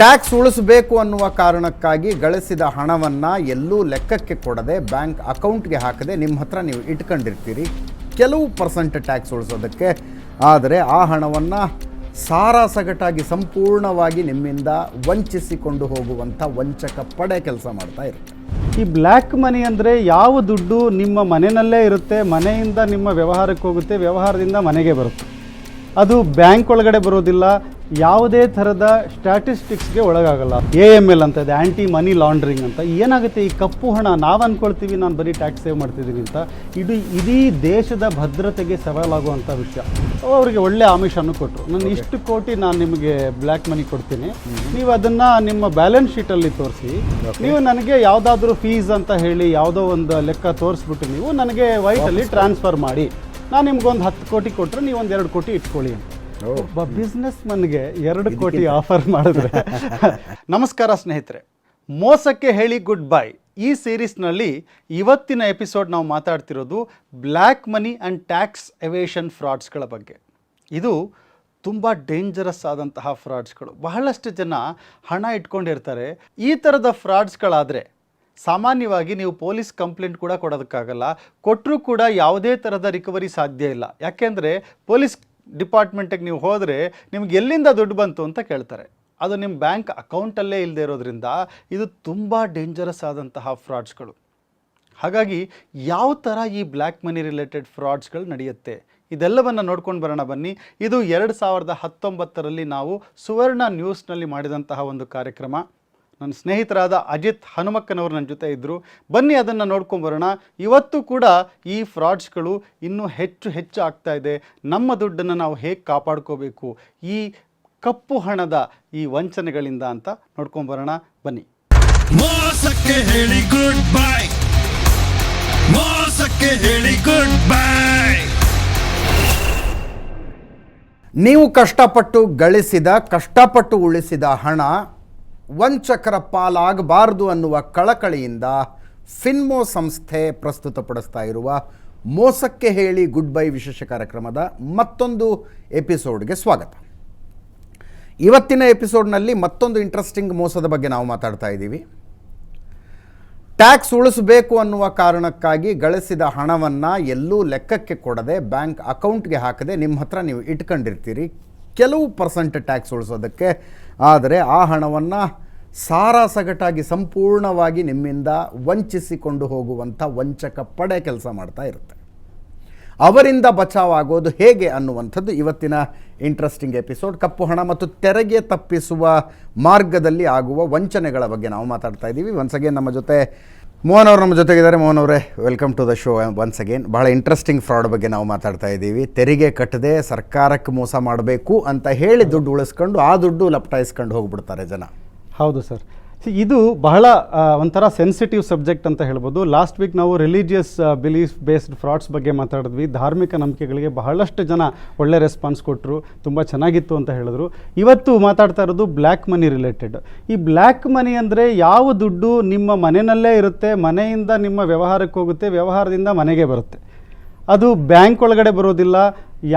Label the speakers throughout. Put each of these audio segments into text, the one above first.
Speaker 1: Tax ಉಳಿಸಬೇಕು ಅನ್ನುವ ಕಾರಣಕ್ಕಾಗಿ ಗಳಿಸಿದ ಹಣವನ್ನು ಎಲ್ಲೂ ಲೆಕ್ಕಕ್ಕೆ ಕೊಡದೆ ಬ್ಯಾಂಕ್ ಅಕೌಂಟ್ಗೆ ಹಾಕದೆ ನಿಮ್ಮ ಹತ್ರ ನೀವು ಇಟ್ಕೊಂಡಿರ್ತೀರಿ. ಕೆಲವು ಪರ್ಸೆಂಟ್ ಟ್ಯಾಕ್ಸ್ ಉಳಿಸೋದಕ್ಕೆ. ಆದರೆ ಆ ಹಣವನ್ನು ಸಾರಾಸಗಟಾಗಿ ಸಂಪೂರ್ಣವಾಗಿ ನಿಮ್ಮಿಂದ ವಂಚಿಸಿಕೊಂಡು ಹೋಗುವಂಥ ವಂಚಕ ಪಡೆ ಕೆಲಸ ಮಾಡ್ತಾ ಇರುತ್ತೆ.
Speaker 2: ಈ ಬ್ಲ್ಯಾಕ್ ಮನಿ ಅಂದರೆ ಯಾವ ದುಡ್ಡು ನಿಮ್ಮ ಮನೆಯಲ್ಲೇ ಇರುತ್ತೆ, ಮನೆಯಿಂದ ನಿಮ್ಮ ವ್ಯವಹಾರಕ್ಕೆ ಹೋಗುತ್ತೆ, ವ್ಯವಹಾರದಿಂದ ಮನೆಗೆ ಬರುತ್ತೆ. ಅದು ಬ್ಯಾಂಕ್ ಒಳಗಡೆ ಬರೋದಿಲ್ಲ ಯಾವುದೇ ಥರದ ಸ್ಟ್ಯಾಟಿಸ್ಟಿಕ್ಸ್ಗೆ ಒಳಗಾಗಲ್ಲ. ಎ ಎಂ ಎಲ್ ಅಂತ ಇದೆ ಆ್ಯಂಟಿ ಮನಿ ಲಾಂಡ್ರಿಂಗ್ ಅಂತ. ಏನಾಗುತ್ತೆ ಈ ಕಪ್ಪು ಹಣ? ನಾವು ಅಂದ್ಕೊಳ್ತೀವಿ ನಾನು ಬರೀ ಟ್ಯಾಕ್ಸ್ ಸೇವ್ ಮಾಡ್ತಿದ್ದೀನಿ ಅಂತ. ಇದು ಇಡೀ ದೇಶದ ಭದ್ರತೆಗೆ ಸವಾಲಾಗುವಂಥ ವಿಷಯ. ಅವರಿಗೆ ಒಳ್ಳೆ ಆಮಿಷನ್ನು ಕೊಟ್ಟರು ನಾನು ಇಷ್ಟು ಕೋಟಿ ನಾನು ನಿಮಗೆ ಬ್ಲ್ಯಾಕ್ ಮನಿ ಕೊಡ್ತೀನಿ. ನೀವು ಅದನ್ನು ನಿಮ್ಮ ಬ್ಯಾಲೆನ್ಸ್ ಶೀಟಲ್ಲಿ ತೋರಿಸಿ. ನೀವು ನನಗೆ ಯಾವುದಾದ್ರೂ ಫೀಸ್ ಅಂತ ಹೇಳಿ ಯಾವುದೋ ಒಂದು ಲೆಕ್ಕ ತೋರಿಸ್ಬಿಟ್ಟು ನೀವು ನನಗೆ ವೈಟಲ್ಲಿ ಟ್ರಾನ್ಸ್ಫರ್ ಮಾಡಿ. ನಾನು ನಿಮ್ಗೊಂದು ಹತ್ತು ಕೋಟಿ ಕೊಟ್ಟರೆ ನೀವು ಒಂದು ಎರಡು ಕೋಟಿ ಇಟ್ಕೊಳ್ಳಿ ಅಂತ. ಒಬ್ಬ ಬಿಸ್ನೆಸ್ ಮನ್ಗೆ ಎರಡು ಕೋಟಿ ಆಫರ್ ಮಾಡಿದ್ರೆ. ನಮಸ್ಕಾರ ಸ್ನೇಹಿತರೆ. ಮೋಸಕ್ಕೆ ಹೇಳಿ ಗುಡ್ ಬೈ ಈ ಸೀರೀಸ್ನಲ್ಲಿ ಇವತ್ತಿನ ಎಪಿಸೋಡ್ ನಾವು ಮಾತಾಡ್ತಿರೋದು black money and tax evasion ಫ್ರಾಡ್ಸ್ಗಳ ಬಗ್ಗೆ. ಇದು ತುಂಬ ಡೇಂಜರಸ್ ಆದಂತಹ ಫ್ರಾಡ್ಸ್ಗಳು ಬಹಳಷ್ಟು ಜನ ಹಣ ಇಟ್ಕೊಂಡಿರ್ತಾರೆ. ಈ ಥರದ ಫ್ರಾಡ್ಸ್ಗಳಾದರೆ ಸಾಮಾನ್ಯವಾಗಿ ನೀವು ಪೊಲೀಸ್ ಕಂಪ್ಲೇಂಟ್ ಕೂಡ ಕೊಡೋದಕ್ಕಾಗಲ್ಲ. ಕೊಟ್ಟರೂ ಕೂಡ ಯಾವುದೇ ಥರದ ರಿಕವರಿ ಸಾಧ್ಯ ಇಲ್ಲ. ಯಾಕೆಂದರೆ ಪೊಲೀಸ್ ಡಿಪಾರ್ಟ್ಮೆಂಟಿಗೆ ನೀವು ಹೋದರೆ ನಿಮ್ಗೆ ಎಲ್ಲಿಂದ ದುಡ್ಡು ಬಂತು ಅಂತ ಕೇಳ್ತಾರೆ. ಅದು ನಿಮ್ಮ ಬ್ಯಾಂಕ್ ಅಕೌಂಟಲ್ಲೇ ಇಲ್ಲದೆ ಇರೋದ್ರಿಂದ ಇದು ತುಂಬ ಡೇಂಜರಸ್ ಆದಂತಹ ಫ್ರಾಡ್ಸ್ಗಳು. ಹಾಗಾಗಿ ಯಾವ ಥರ ಈ ಬ್ಲ್ಯಾಕ್ ಮನಿ ರಿಲೇಟೆಡ್ ಫ್ರಾಡ್ಸ್ಗಳು ನಡೆಯುತ್ತೆ? ಇದೆಲ್ಲವನ್ನು ನೋಡ್ಕೊಂಡು ಬರೋಣ ಬನ್ನಿ. ಇದು ಎರಡು ಸಾವಿರದ ಹತ್ತೊಂಬತ್ತರಲ್ಲಿ ನಾವು ಸುವರ್ಣ ನ್ಯೂಸ್ನಲ್ಲಿ ಮಾಡಿದಂತಹ ಒಂದು ಕಾರ್ಯಕ್ರಮ. ನನ್ನ ಸ್ನೇಹಿತರಾದ ಅಜಿತ್ ಹನುಮಕ್ಕನವರು ನನ್ನ ಜೊತೆ ಇದ್ದರು ಬನ್ನಿ ಅದನ್ನು ನೋಡ್ಕೊಂಬರೋಣ ಇವತ್ತು ಕೂಡ ಈ ಫ್ರಾಡ್ಸ್ಗಳು ಇನ್ನೂ ಹೆಚ್ಚು ಹೆಚ್ಚು ಆಗ್ತಾ ಇದೆ. ನಮ್ಮ ದುಡ್ಡನ್ನು ನಾವು ಹೇಗೆ ಕಾಪಾಡ್ಕೋಬೇಕು? ಈ ಕಪ್ಪು ಹಣದ ಈ ವಂಚನೆಗಳಿಂದ ಅಂತ ನೋಡ್ಕೊಂಬರೋಣ ಬನ್ನಿ.
Speaker 3: ಮೋಸಕ್ಕೆ ಹೇಳಿ ಗುಡ್ ಬೈ ಮೋಸಕ್ಕೆ ಹೇಳಿ ಗುಡ್ ಬೈ
Speaker 1: ನೀವು ಕಷ್ಟಪಟ್ಟು ಗಳಿಸಿದ ಕಷ್ಟಪಟ್ಟು ಉಳಿಸಿದ ಹಣ ವಂಚಕರ ಪಾಲಾಗಬಾರದು ಅನ್ನುವ ಕಳಕಳಿಯಿಂದ ಫಿನ್ಮೋ ಸಂಸ್ಥೆ ಪ್ರಸ್ತುತಪಡಿಸ್ತಾ ಇರುವ ಮೋಸಕ್ಕೆ ಹೇಳಿ ಗುಡ್ ಬೈ ವಿಶೇಷ ಕಾರ್ಯಕ್ರಮದ ಮತ್ತೊಂದು ಎಪಿಸೋಡ್ಗೆ ಸ್ವಾಗತ. ಇವತ್ತಿನ ಎಪಿಸೋಡ್ನಲ್ಲಿ ಮತ್ತೊಂದು ಇಂಟ್ರೆಸ್ಟಿಂಗ್ ಮೋಸದ ಬಗ್ಗೆ ನಾವು ಮಾತಾಡ್ತಾ ಇದ್ದೀವಿ. ಟ್ಯಾಕ್ಸ್ ಉಳಿಸಬೇಕು ಅನ್ನುವ ಕಾರಣಕ್ಕಾಗಿ ಗಳಿಸಿದ ಹಣವನ್ನು ಎಲ್ಲೂ ಲೆಕ್ಕಕ್ಕೆ ಕೊಡದೆ ಬ್ಯಾಂಕ್ ಅಕೌಂಟ್ಗೆ ಹಾಕದೆ ನಿಮ್ಮ ಹತ್ರ ನೀವು ಇಟ್ಕೊಂಡಿರ್ತೀರಿ. ಕೆಲವು ಪರ್ಸೆಂಟ್ ಟ್ಯಾಕ್ಸ್ ಉಳಿಸೋದಕ್ಕೆ. ಆದರೆ ಆ ಹಣವನ್ನು ಸಾರಾಸಗಟಾಗಿ ಸಂಪೂರ್ಣವಾಗಿ ನಿಮ್ಮಿಂದ ವಂಚಿಸಿಕೊಂಡು ಹೋಗುವಂಥ ವಂಚಕ ಪಡೆ ಕೆಲಸ ಮಾಡ್ತಾ ಇರುತ್ತೆ. ಅವರಿಂದ ಬಚಾವಾಗೋದು ಹೇಗೆ ಅನ್ನುವಂಥದ್ದು ಇವತ್ತಿನ ಇಂಟ್ರೆಸ್ಟಿಂಗ್ ಎಪಿಸೋಡ್ ಕಪ್ಪು ಹಣ ಮತ್ತು ತೆರಿಗೆ ತಪ್ಪಿಸುವ ಮಾರ್ಗದಲ್ಲಿ ಆಗುವ ವಂಚನೆಗಳ ಬಗ್ಗೆ ನಾವು ಮಾತಾಡ್ತಾ ಇದ್ದೀವಿ. ಒನ್ಸ್ ಅಗೇನ್ ನಮ್ಮ ಜೊತೆ ಮೋಹನ್ ಅವರು ನಮ್ಮ ಜೊತೆಗಿದ್ದಾರೆ. ಮೋಹನ್ ಅವರೇ welcome to the show once again ಬಹಳ ಇಂಟ್ರೆಸ್ಟಿಂಗ್ ಫ್ರಾಡ್ ಬಗ್ಗೆ ನಾವು ಮಾತಾಡ್ತಾ ಇದ್ದೀವಿ. ತೆರಿಗೆ ಕಟ್ಟದೆ ಸರ್ಕಾರಕ್ಕೆ ಮೋಸ ಮಾಡಬೇಕು ಅಂತ ಹೇಳಿ ದುಡ್ಡು ಉಳಿಸ್ಕೊಂಡು ಆ ದುಡ್ಡು ಲಪಟಾಯಿಸ್ಕೊಂಡು ಹೋಗ್ಬಿಡ್ತಾರೆ ಜನ.
Speaker 2: ಹೌದು ಸರ್. ಇದು ಬಹಳ ಒಂಥರ ಸೆನ್ಸಿಟಿವ್ ಸಬ್ಜೆಕ್ಟ್ ಅಂತ ಹೇಳ್ಬೋದು. ಲಾಸ್ಟ್ ವೀಕ್ ನಾವು ರಿಲಿಜಿಯಸ್ ಬಿಲೀಫ್ ಬೇಸ್ಡ್ ಫ್ರಾಡ್ಸ್ ಬಗ್ಗೆ ಮಾತಾಡಿದ್ವಿ. ಧಾರ್ಮಿಕ ನಂಬಿಕೆಗಳಿಗೆ ಬಹಳಷ್ಟು ಜನ ಒಳ್ಳೆ ರೆಸ್ಪಾನ್ಸ್ ಕೊಟ್ಟರು ತುಂಬ ಚೆನ್ನಾಗಿತ್ತು ಅಂತ ಹೇಳಿದ್ರು. ಇವತ್ತು ಮಾತಾಡ್ತಾ ಇರೋದು ಬ್ಲ್ಯಾಕ್ ಮನಿ ರಿಲೇಟೆಡ್ ಈ ಬ್ಲ್ಯಾಕ್ ಮನಿ ಅಂದರೆ ಯಾವ ದುಡ್ಡು ನಿಮ್ಮ ಮನೆಯಲ್ಲೇ ಇರುತ್ತೆ ಮನೆಯಿಂದ ನಿಮ್ಮ ವ್ಯವಹಾರಕ್ಕೆ ಹೋಗುತ್ತೆ ವ್ಯವಹಾರದಿಂದ ಮನೆಗೆ ಬರುತ್ತೆ. ಅದು ಬ್ಯಾಂಕ್ ಒಳಗಡೆ ಬರೋದಿಲ್ಲ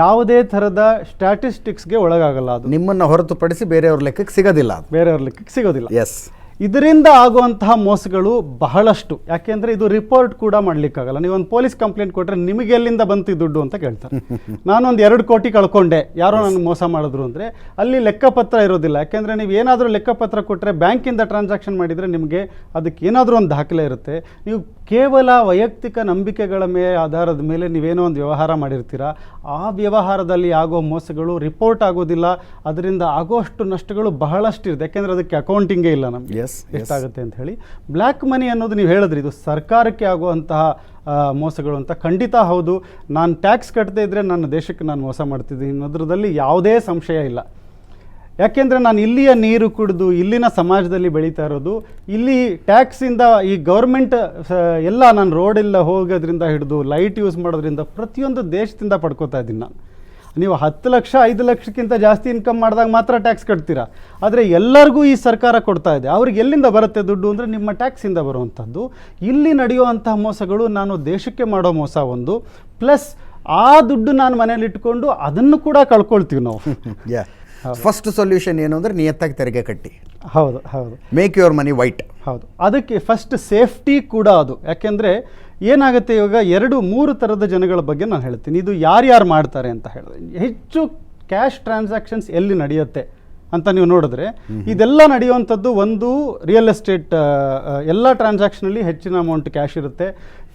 Speaker 2: ಯಾವುದೇ ಥರದ ಸ್ಟ್ಯಾಟಿಸ್ಟಿಕ್ಸ್ಗೆ ಒಳಗಾಗಲ್ಲ ಅದು.
Speaker 1: ನಿಮ್ಮನ್ನು ಹೊರತುಪಡಿಸಿ ಬೇರೆಯವ್ರ ಲೆಕ್ಕಕ್ಕೆ ಸಿಗೋದಿಲ್ಲ
Speaker 2: ಬೇರೆಯವ್ರ ಲೆಕ್ಕಕ್ಕೆ ಸಿಗೋದಿಲ್ಲ.
Speaker 1: ಎಸ್
Speaker 2: ಇದರಿಂದ ಆಗುವಂತಹ ಮೋಸಗಳು ಬಹಳಷ್ಟು. ಯಾಕೆಂದರೆ ಇದು ರಿಪೋರ್ಟ್ ಕೂಡ ಮಾಡಲಿಕ್ಕಾಗಲ್ಲ. ನೀವು ಒಂದು ಪೊಲೀಸ್ ಕಂಪ್ಲೇಂಟ್ ಕೊಟ್ಟರೆ ನಿಮಗೆ ಎಲ್ಲಿಂದ ಬಂತು ದುಡ್ಡು ಅಂತ ಕೇಳ್ತಾರೆ. ನಾನೊಂದು ಎರಡು ಕೋಟಿ ಕಳ್ಕೊಂಡೆ. ಯಾರೋ ನನಗೆ ಮೋಸ ಮಾಡಿದ್ರು ಅಂದರೆ ಅಲ್ಲಿ ಲೆಕ್ಕಪತ್ರ ಇರೋದಿಲ್ಲ. ಯಾಕೆಂದರೆ ನೀವು ಏನಾದರೂ ಲೆಕ್ಕಪತ್ರ ಕೊಟ್ಟರೆ ಬ್ಯಾಂಕಿಂದ ಟ್ರಾನ್ಸಾಕ್ಷನ್ ಮಾಡಿದರೆ ನಿಮಗೆ ಅದಕ್ಕೆ ಏನಾದರೂ ಒಂದು ದಾಖಲೆ ಇರುತ್ತೆ. ನೀವು ಕೇವಲ ವೈಯಕ್ತಿಕ ನಂಬಿಕೆಗಳ ಮೇ ಆಧಾರದ ಮೇಲೆ ನೀವೇನೋ ಒಂದು ವ್ಯವಹಾರ ಮಾಡಿರ್ತೀರ? ಆ ವ್ಯವಹಾರದಲ್ಲಿ ಆಗೋ ಮೋಸಗಳು ರಿಪೋರ್ಟ್ ಆಗೋದಿಲ್ಲ. ಅದರಿಂದ ಆಗೋಷ್ಟು ನಷ್ಟಗಳು ಬಹಳಷ್ಟು ಇರುತ್ತೆ. ಯಾಕೆಂದರೆ ಅದಕ್ಕೆ ಅಕೌಂಟಿಂಗೇ ಇಲ್ಲ ನಮಗೆ. ಎಷ್ಟಾಗುತ್ತೆ ಅಂತ ಹೇಳಿ. ಬ್ಲ್ಯಾಕ್ ಮನಿ ಅನ್ನೋದು ನೀವು ಹೇಳಿದ್ರಿ. ಇದು ಸರ್ಕಾರಕ್ಕೆ ಆಗುವಂತಹ ಮೋಸಗಳು ಅಂತ. ಖಂಡಿತ ಹೌದು. ನಾನು ಟ್ಯಾಕ್ಸ್ ಕಟ್ಟದೇ ಇದ್ದರೆ ನನ್ನ ದೇಶಕ್ಕೆ ನಾನು ಮೋಸ ಮಾಡ್ತಿದ್ದೀನಿ ಅನ್ನೋದ್ರದಲ್ಲಿ ಯಾವುದೇ ಸಂಶಯ ಇಲ್ಲ. ಯಾಕೆಂದರೆ ನಾನು ಇಲ್ಲಿಯ ನೀರು ಕುಡಿದು ಇಲ್ಲಿನ ಸಮಾಜದಲ್ಲಿ ಬೆಳೀತಾ ಇರೋದು, ಇಲ್ಲಿ ಟ್ಯಾಕ್ಸಿಂದ ಈ ಗೌರ್ಮೆಂಟ್ ಎಲ್ಲ ನಾನು ರೋಡೆಲ್ಲ ಹೋಗೋದ್ರಿಂದ ಹಿಡಿದು ಲೈಟ್ ಯೂಸ್ ಮಾಡೋದ್ರಿಂದ ಪ್ರತಿಯೊಂದು ದೇಶದಿಂದ ಪಡ್ಕೋತಾ ಇದ್ದೀನಿ ನಾನು. ನೀವು ಹತ್ತು ಲಕ್ಷ, ಐದು ಲಕ್ಷಕ್ಕಿಂತ ಜಾಸ್ತಿ ಇನ್ಕಮ್ ಮಾಡಿದಾಗ ಮಾತ್ರ ಟ್ಯಾಕ್ಸ್ ಕಟ್ತೀರಾ? ಆದರೆ ಎಲ್ಲರಿಗೂ ಈ ಸರ್ಕಾರ ಕೊಡ್ತಾ ಇದೆ. ಅವ್ರಿಗೆ ಎಲ್ಲಿಂದ ಬರುತ್ತೆ ದುಡ್ಡು ಅಂದರೆ ನಿಮ್ಮ ಟ್ಯಾಕ್ಸಿಂದ ಬರುವಂಥದ್ದು. ಇಲ್ಲಿ ನಡೆಯುವಂತಹ ಮೋಸಗಳು ನಾನು ದೇಶಕ್ಕೆ ಮಾಡೋ ಮೋಸ ಒಂದು. ಪ್ಲಸ್ ಆ ದುಡ್ಡು ನಾನು ಮನೇಲಿ ಇಟ್ಕೊಂಡು ಅದನ್ನು ಕೂಡ ಕಳ್ಕೊಳ್ತೀವಿ ನಾವು.
Speaker 1: ಫಸ್ಟ್ ಸೊಲ್ಯೂಷನ್ ಏನು ಅಂದರೆ ನಿಯತ್ತಾಗಿ ತೆರಿಗೆ ಕಟ್ಟಿ.
Speaker 2: ಹೌದು ಹೌದು.
Speaker 1: ಮೇಕ್ ಯುವರ್ ಮನಿ ವೈಟ್
Speaker 2: ಹೌದು. ಅದಕ್ಕೆ ಫಸ್ಟ್ ಸೇಫ್ಟಿ ಕೂಡ ಅದು. ಯಾಕೆಂದರೆ ಏನಾಗುತ್ತೆ ಇವಾಗ ಎರಡು ಮೂರು ಥರದ ಜನಗಳ ಬಗ್ಗೆ ನಾನು ಹೇಳ್ತೀನಿ. ಇದು ಯಾರ್ಯಾರು ಮಾಡ್ತಾರೆ ಅಂತ ಹೇಳಿದ್ರೆ ಹೆಚ್ಚು ಕ್ಯಾಶ್ ಟ್ರಾನ್ಸಾಕ್ಷನ್ಸ್ ಎಲ್ಲಿ ನಡೆಯುತ್ತೆ ಅಂತ ನೀವು ನೋಡಿದ್ರೆ ಇದೆಲ್ಲ ನಡೆಯುವಂಥದ್ದು ಒಂದು ರಿಯಲ್ ಎಸ್ಟೇಟ್ ಎಲ್ಲ ಟ್ರಾನ್ಸಾಕ್ಷನಲ್ಲಿ ಹೆಚ್ಚಿನ ಅಮೌಂಟ್ ಕ್ಯಾಶ್ ಇರುತ್ತೆ.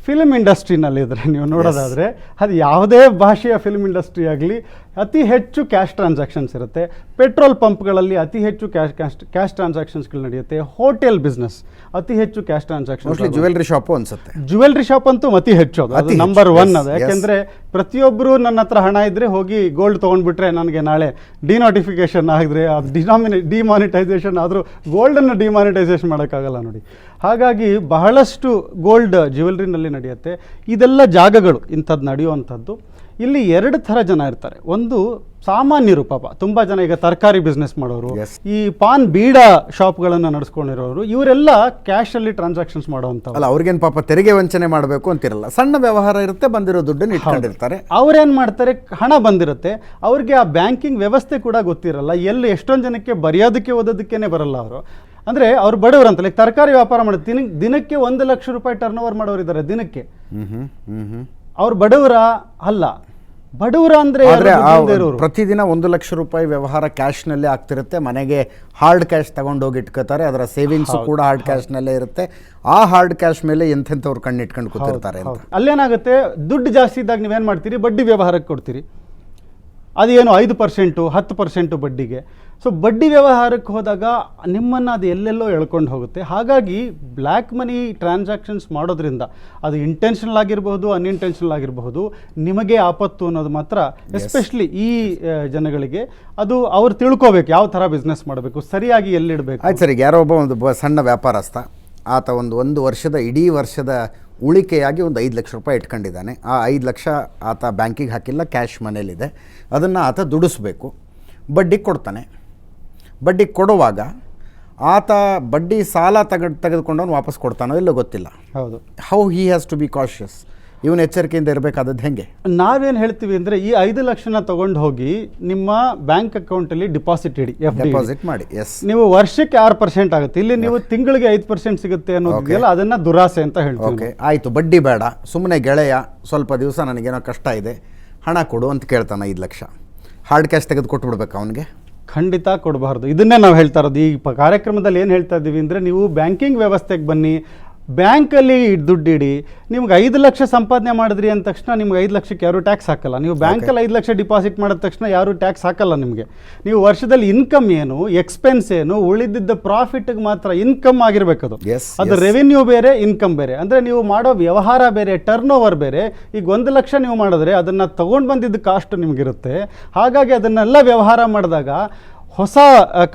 Speaker 2: ಫಿಲ್ಮ್ ಇಂಡಸ್ಟ್ರಿನಲ್ಲಿ ಇದ್ರೆ ನೀವು ನೋಡೋದಾದರೆ ಅದು ಯಾವುದೇ ಭಾಷೆಯ ಫಿಲ್ಮ್ ಇಂಡಸ್ಟ್ರಿ ಆಗಲಿ ಅತಿ ಹೆಚ್ಚು ಕ್ಯಾಶ್ ಟ್ರಾನ್ಸಾಕ್ಷನ್ಸ್ ಇರುತ್ತೆ. ಪೆಟ್ರೋಲ್ ಪಂಪ್ಗಳಲ್ಲಿ ಅತಿ ಹೆಚ್ಚು ಕ್ಯಾಶ್ ಕ್ಯಾಶ್ ಕ್ಯಾಶ್ ಟ್ರಾನ್ಸಾಕ್ಷನ್ಸ್ಗಳು ನಡೆಯುತ್ತೆ. ಹೋಟೆಲ್ ಬಿಸ್ನೆಸ್ ಅತಿ ಹೆಚ್ಚು ಕ್ಯಾಶ್ ಟ್ರಾನ್ಸಾಕ್ಷನ್
Speaker 1: ಜುವೆಲ್ರಿ ಶಾಪು ಅನ್ಸುತ್ತೆ.
Speaker 2: ಜುವೆಲ್ರಿ ಶಾಪ್ ಅಂತೂ ಅತಿ ಹೆಚ್ಚು ಅದು. ನಂಬರ್ ಒನ್ ಅದು. ಯಾಕೆಂದ್ರೆ ಪ್ರತಿಯೊಬ್ಬರು ನನ್ನ ಹತ್ರ ಹಣ ಇದ್ರೆ ಹೋಗಿ ಗೋಲ್ಡ್ ತೊಗೊಂಡ್ಬಿಟ್ರೆ ನನಗೆ ನಾಳೆ ಡಿನೋಟಿಫಿಕೇಶನ್ ಆಗಿದ್ರೆ ಅದು ಡಿನಾಮಿನೇ ಡಿಮಾನಿಟೈಸೇಷನ್ ಆದರೂ ಗೋಲ್ಡನ್ನು ಡಿಮಾನಿಟೈಸೇಷನ್ ಮಾಡೋಕ್ಕಾಗಲ್ಲ ನೋಡಿ. ಹಾಗಾಗಿ ಬಹಳಷ್ಟು ಗೋಲ್ಡ್ ಜ್ಯುವೆಲ್ರಿನಲ್ಲಿ ನಡೆಯುತ್ತೆ. ಇದೆಲ್ಲ ಜಾಗಗಳು ಇಂಥದ್ದು ನಡೆಯುವಂಥದ್ದು. ಇಲ್ಲಿ ಎರಡು ಥರ ಜನ ಇರ್ತಾರೆ. ಒಂದು ಸಾಮಾನ್ಯರು ಪಾಪ ತುಂಬ ಜನ ಈಗ ತರಕಾರಿ ಬಿಸ್ನೆಸ್ ಮಾಡೋರು ಈ ಪಾನ್ ಬೀಡ ಶಾಪ್ಗಳನ್ನು ನಡೆಸ್ಕೊಂಡಿರೋರು ಇವರೆಲ್ಲ ಕ್ಯಾಶಲ್ಲಿ ಟ್ರಾನ್ಸಾಕ್ಷನ್ಸ್ ಮಾಡುವಂಥವ್ರು.
Speaker 1: ಅಲ್ಲ ಅವ್ರಿಗೇನು ಪಾಪ ತೆರಿಗೆ ವಂಚನೆ ಮಾಡಬೇಕು ಅಂತಿರಲ್ಲ. ಸಣ್ಣ ವ್ಯವಹಾರ ಇರುತ್ತೆ ಬಂದಿರೋ ದುಡ್ಡನ್ನು ಇಟ್ಕೊಂಡಿರ್ತಾರೆ.
Speaker 2: ಅವ್ರೇನು ಮಾಡ್ತಾರೆ? ಹಣ ಬಂದಿರುತ್ತೆ. ಅವ್ರಿಗೆ ಆ ಬ್ಯಾಂಕಿಂಗ್ ವ್ಯವಸ್ಥೆ ಕೂಡ ಗೊತ್ತಿರಲ್ಲ. ಎಲ್ಲಿ ಎಷ್ಟೊಂದು ಜನಕ್ಕೆ ಬರೆಯೋದಕ್ಕೆ ಓದೋದಕ್ಕೇನೆ ಬರಲ್ಲ ಅವರು. ಅಂದ್ರೆ ಅವ್ರು ಬಡವರು ಅಂತ ಲೈಕ್ ತರಕಾರಿ ವ್ಯಾಪಾರ ಮಾಡಿ ದಿನ ದಿನಕ್ಕೆ ಒಂದು ಲಕ್ಷ ರೂಪಾಯಿ ಟರ್ನ್ ಓವರ್ ಮಾಡೋರು ಇದ್ದಾರೆ ದಿನಕ್ಕೆ ಅವ್ರು ಬಡವರ ಅಲ್ಲ. ಬಡವರ ಅಂದ್ರೆ
Speaker 1: ಪ್ರತಿದಿನ ಒಂದು ಲಕ್ಷ ರೂಪಾಯಿ ವ್ಯವಹಾರ ಕ್ಯಾಶ್ನಲ್ಲೇ ಆಗ್ತಿರುತ್ತೆ. ಮನೆಗೆ ಹಾರ್ಡ್ ಕ್ಯಾಶ್ ತಗೊಂಡೋಗಿ ಇಟ್ಕೋತಾರೆ. ಅದರ ಸೇವಿಂಗ್ಸ್ ಕೂಡ ಹಾರ್ಡ್ ಕ್ಯಾಶ್ನಲ್ಲೇ ಇರುತ್ತೆ. ಆ ಹಾರ್ಡ್ ಕ್ಯಾಶ್ ಮೇಲೆ ಎಂಥೆಂಥವ್ರು ಕಣ್ಣಿಟ್ಕೊಂಡು ಕೂತಿರ್ತಾರೆ
Speaker 2: ಅಲ್ಲೇನಾಗುತ್ತೆ? ದುಡ್ಡು ಜಾಸ್ತಿ ಇದ್ದಾಗ ನೀವೇನು ಮಾಡ್ತೀರಿ? ಬಡ್ಡಿ ವ್ಯವಹಾರಕ್ಕೆ ಕೊಡ್ತೀರಿ. ಅದೇನು ಐದು ಪರ್ಸೆಂಟು ಹತ್ತು ಪರ್ಸೆಂಟು ಬಡ್ಡಿಗೆ. ಸೊ ಬಡ್ಡಿ ವ್ಯವಹಾರಕ್ಕೆ ಹೋದಾಗ ನಿಮ್ಮನ್ನು ಅದು ಎಲ್ಲೆಲ್ಲೋ ಎಳ್ಕೊಂಡು ಹೋಗುತ್ತೆ. ಹಾಗಾಗಿ ಬ್ಲ್ಯಾಕ್ ಮನಿ ಟ್ರಾನ್ಸಾಕ್ಷನ್ಸ್ ಮಾಡೋದ್ರಿಂದ ಅದು ಇಂಟೆನ್ಷನಲ್ ಆಗಿರಬಹುದು ಅನ್ಇಂಟೆನ್ಷನಲ್ ಆಗಿರಬಹುದು ನಿಮಗೆ ಆಪತ್ತು ಅನ್ನೋದು ಮಾತ್ರ ಎಸ್ಪೆಷಲಿ ಈ ಜನಗಳಿಗೆ ಅದು ಅವ್ರು ತಿಳ್ಕೋಬೇಕು ಯಾವ ಥರ ಬಿಸ್ನೆಸ್ ಮಾಡಬೇಕು ಸರಿಯಾಗಿ ಎಲ್ಲಿಡಬೇಕು.
Speaker 1: ಆಯ್ತು ಸರಿ ಯಾರೋ ಒಬ್ಬ ಒಂದು ಬ ಸಣ್ಣ ವ್ಯಾಪಾರಸ್ಥ ಆತ ಒಂದು ಒಂದು ವರ್ಷದ ಇಡೀ ವರ್ಷದ ಉಳಿಕೆಯಾಗಿ ಒಂದು ಐದು ಲಕ್ಷ ರೂಪಾಯಿ ಇಟ್ಕೊಂಡಿದ್ದಾನೆ. ಆ ಐದು ಲಕ್ಷ ಆತ ಬ್ಯಾಂಕಿಗೆ ಹಾಕಿಲ್ಲ ಕ್ಯಾಶ್ ಮನೇಲಿದೆ ಅದನ್ನು ಆತ ದುಡಿಸ್ಬೇಕು. ಬಡ್ಡಿ ಕೊಡ್ತಾನೆ. ಬಡ್ಡಿ ಕೊಡುವಾಗ ಆತ ಬಡ್ಡಿ ಸಾಲ ತೆಗೆದು ತೆಗೆದುಕೊಂಡವನು ವಾಪಸ್ ಕೊಡ್ತಾನೋ ಇಲ್ಲೋ ಗೊತ್ತಿಲ್ಲ.
Speaker 2: ಹೌದು.
Speaker 1: How he has to be cautious ಇವನು ಎಚ್ಚರಿಕೆಯಿಂದ ಇರಬೇಕಾದದ್ದು ಹೆಂಗೆ?
Speaker 2: ನಾವೇನು ಹೇಳ್ತೀವಿ ಅಂದರೆ ಈ ಐದು ಲಕ್ಷನ ತಗೊಂಡು ಹೋಗಿ ನಿಮ್ಮ ಬ್ಯಾಂಕ್ ಅಕೌಂಟಲ್ಲಿ ಡಿಪಾಸಿಟ್ ಇಡಿ ಎಫ್
Speaker 1: ಡಿಪಾಸಿಟ್ ಮಾಡಿ ಎಸ್
Speaker 2: ನೀವು ವರ್ಷಕ್ಕೆ ಆರು ಪರ್ಸೆಂಟ್ ಆಗುತ್ತೆ. ಇಲ್ಲಿ ನೀವು ತಿಂಗಳಿಗೆ ಐದು ಪರ್ಸೆಂಟ್ ಸಿಗುತ್ತೆ ಅನ್ನೋದಿದೆಯಲ್ಲ ಅದನ್ನು ದುರಾಸೆ ಅಂತ ಹೇಳ್ತೀವಿ
Speaker 1: ಓಕೆ ಆಯಿತು ಬಡ್ಡಿ ಬೇಡ. ಸುಮ್ಮನೆ ಗೆಳೆಯ ಸ್ವಲ್ಪ ದಿವಸ ನನಗೇನೋ ಕಷ್ಟ ಇದೆ. ಹಣ ಕೊಡು ಅಂತ ಕೇಳ್ತಾನೆ ಐದು ಲಕ್ಷ. ಹಾರ್ಡ್ ಕ್ಯಾಶ್ ತೆಗೆದು ಕೊಟ್ಬಿಡ್ಬೇಕು ಅವನಿಗೆ?
Speaker 2: ಖಂಡಿತ ಕೊಡಬಾರ್ದು. ಇದನ್ನೇ ನಾವು ಹೇಳ್ತಾ ಇರೋದು. ಈ ಕಾರ್ಯಕ್ರಮದಲ್ಲಿ ಏನು ಹೇಳ್ತಾ ಇದ್ದೀವಿ ಅಂದರೆ ನೀವು ಬ್ಯಾಂಕಿಂಗ್ ವ್ಯವಸ್ಥೆಗೆ ಬನ್ನಿ ಬ್ಯಾಂಕಲ್ಲಿ ದುಡ್ಡಿಡಿ ನಿಮ್ಗೆ ಐದು ಲಕ್ಷ ಸಂಪಾದನೆ ಮಾಡಿದ್ರಿ ಅಂದ ತಕ್ಷಣ ನಿಮ್ಗೆ ಐದು ಲಕ್ಷಕ್ಕೆ ಯಾರು ಟ್ಯಾಕ್ಸ್ ಹಾಕಲ್ಲ. ನೀವು ಬ್ಯಾಂಕಲ್ಲಿ ಐದು ಲಕ್ಷ ಡಿಪಾಸಿಟ್ ಮಾಡಿದ ತಕ್ಷಣ ಯಾರು ಟ್ಯಾಕ್ಸ್ ಹಾಕಲ್ಲ ನಿಮಗೆ. ನೀವು ವರ್ಷದಲ್ಲಿ ಇನ್ಕಮ್ ಏನು ಎಕ್ಸ್ಪೆನ್ಸ್ ಏನು ಉಳಿದಿದ್ದ ಪ್ರಾಫಿಟ್ಗೆ ಮಾತ್ರ ಇನ್ಕಮ್ ಆಗಿರ್ಬೇಕದು. ಅದು ರೆವೆನ್ಯೂ ಬೇರೆ ಇನ್ಕಮ್ ಬೇರೆ. ಅಂದರೆ ನೀವು ಮಾಡೋ ವ್ಯವಹಾರ ಬೇರೆ ಟರ್ನ್ ಓವರ್ ಬೇರೆ ಈಗ ಒಂದು ಲಕ್ಷ ನೀವು ಮಾಡಿದ್ರೆ ಅದನ್ನು ತೊಗೊಂಡು ಬಂದಿದ್ದ ಕಾಸ್ಟ್ ನಿಮಗಿರುತ್ತೆ. ಹಾಗಾಗಿ ಅದನ್ನೆಲ್ಲ ವ್ಯವಹಾರ ಮಾಡಿದಾಗ ಹೊಸ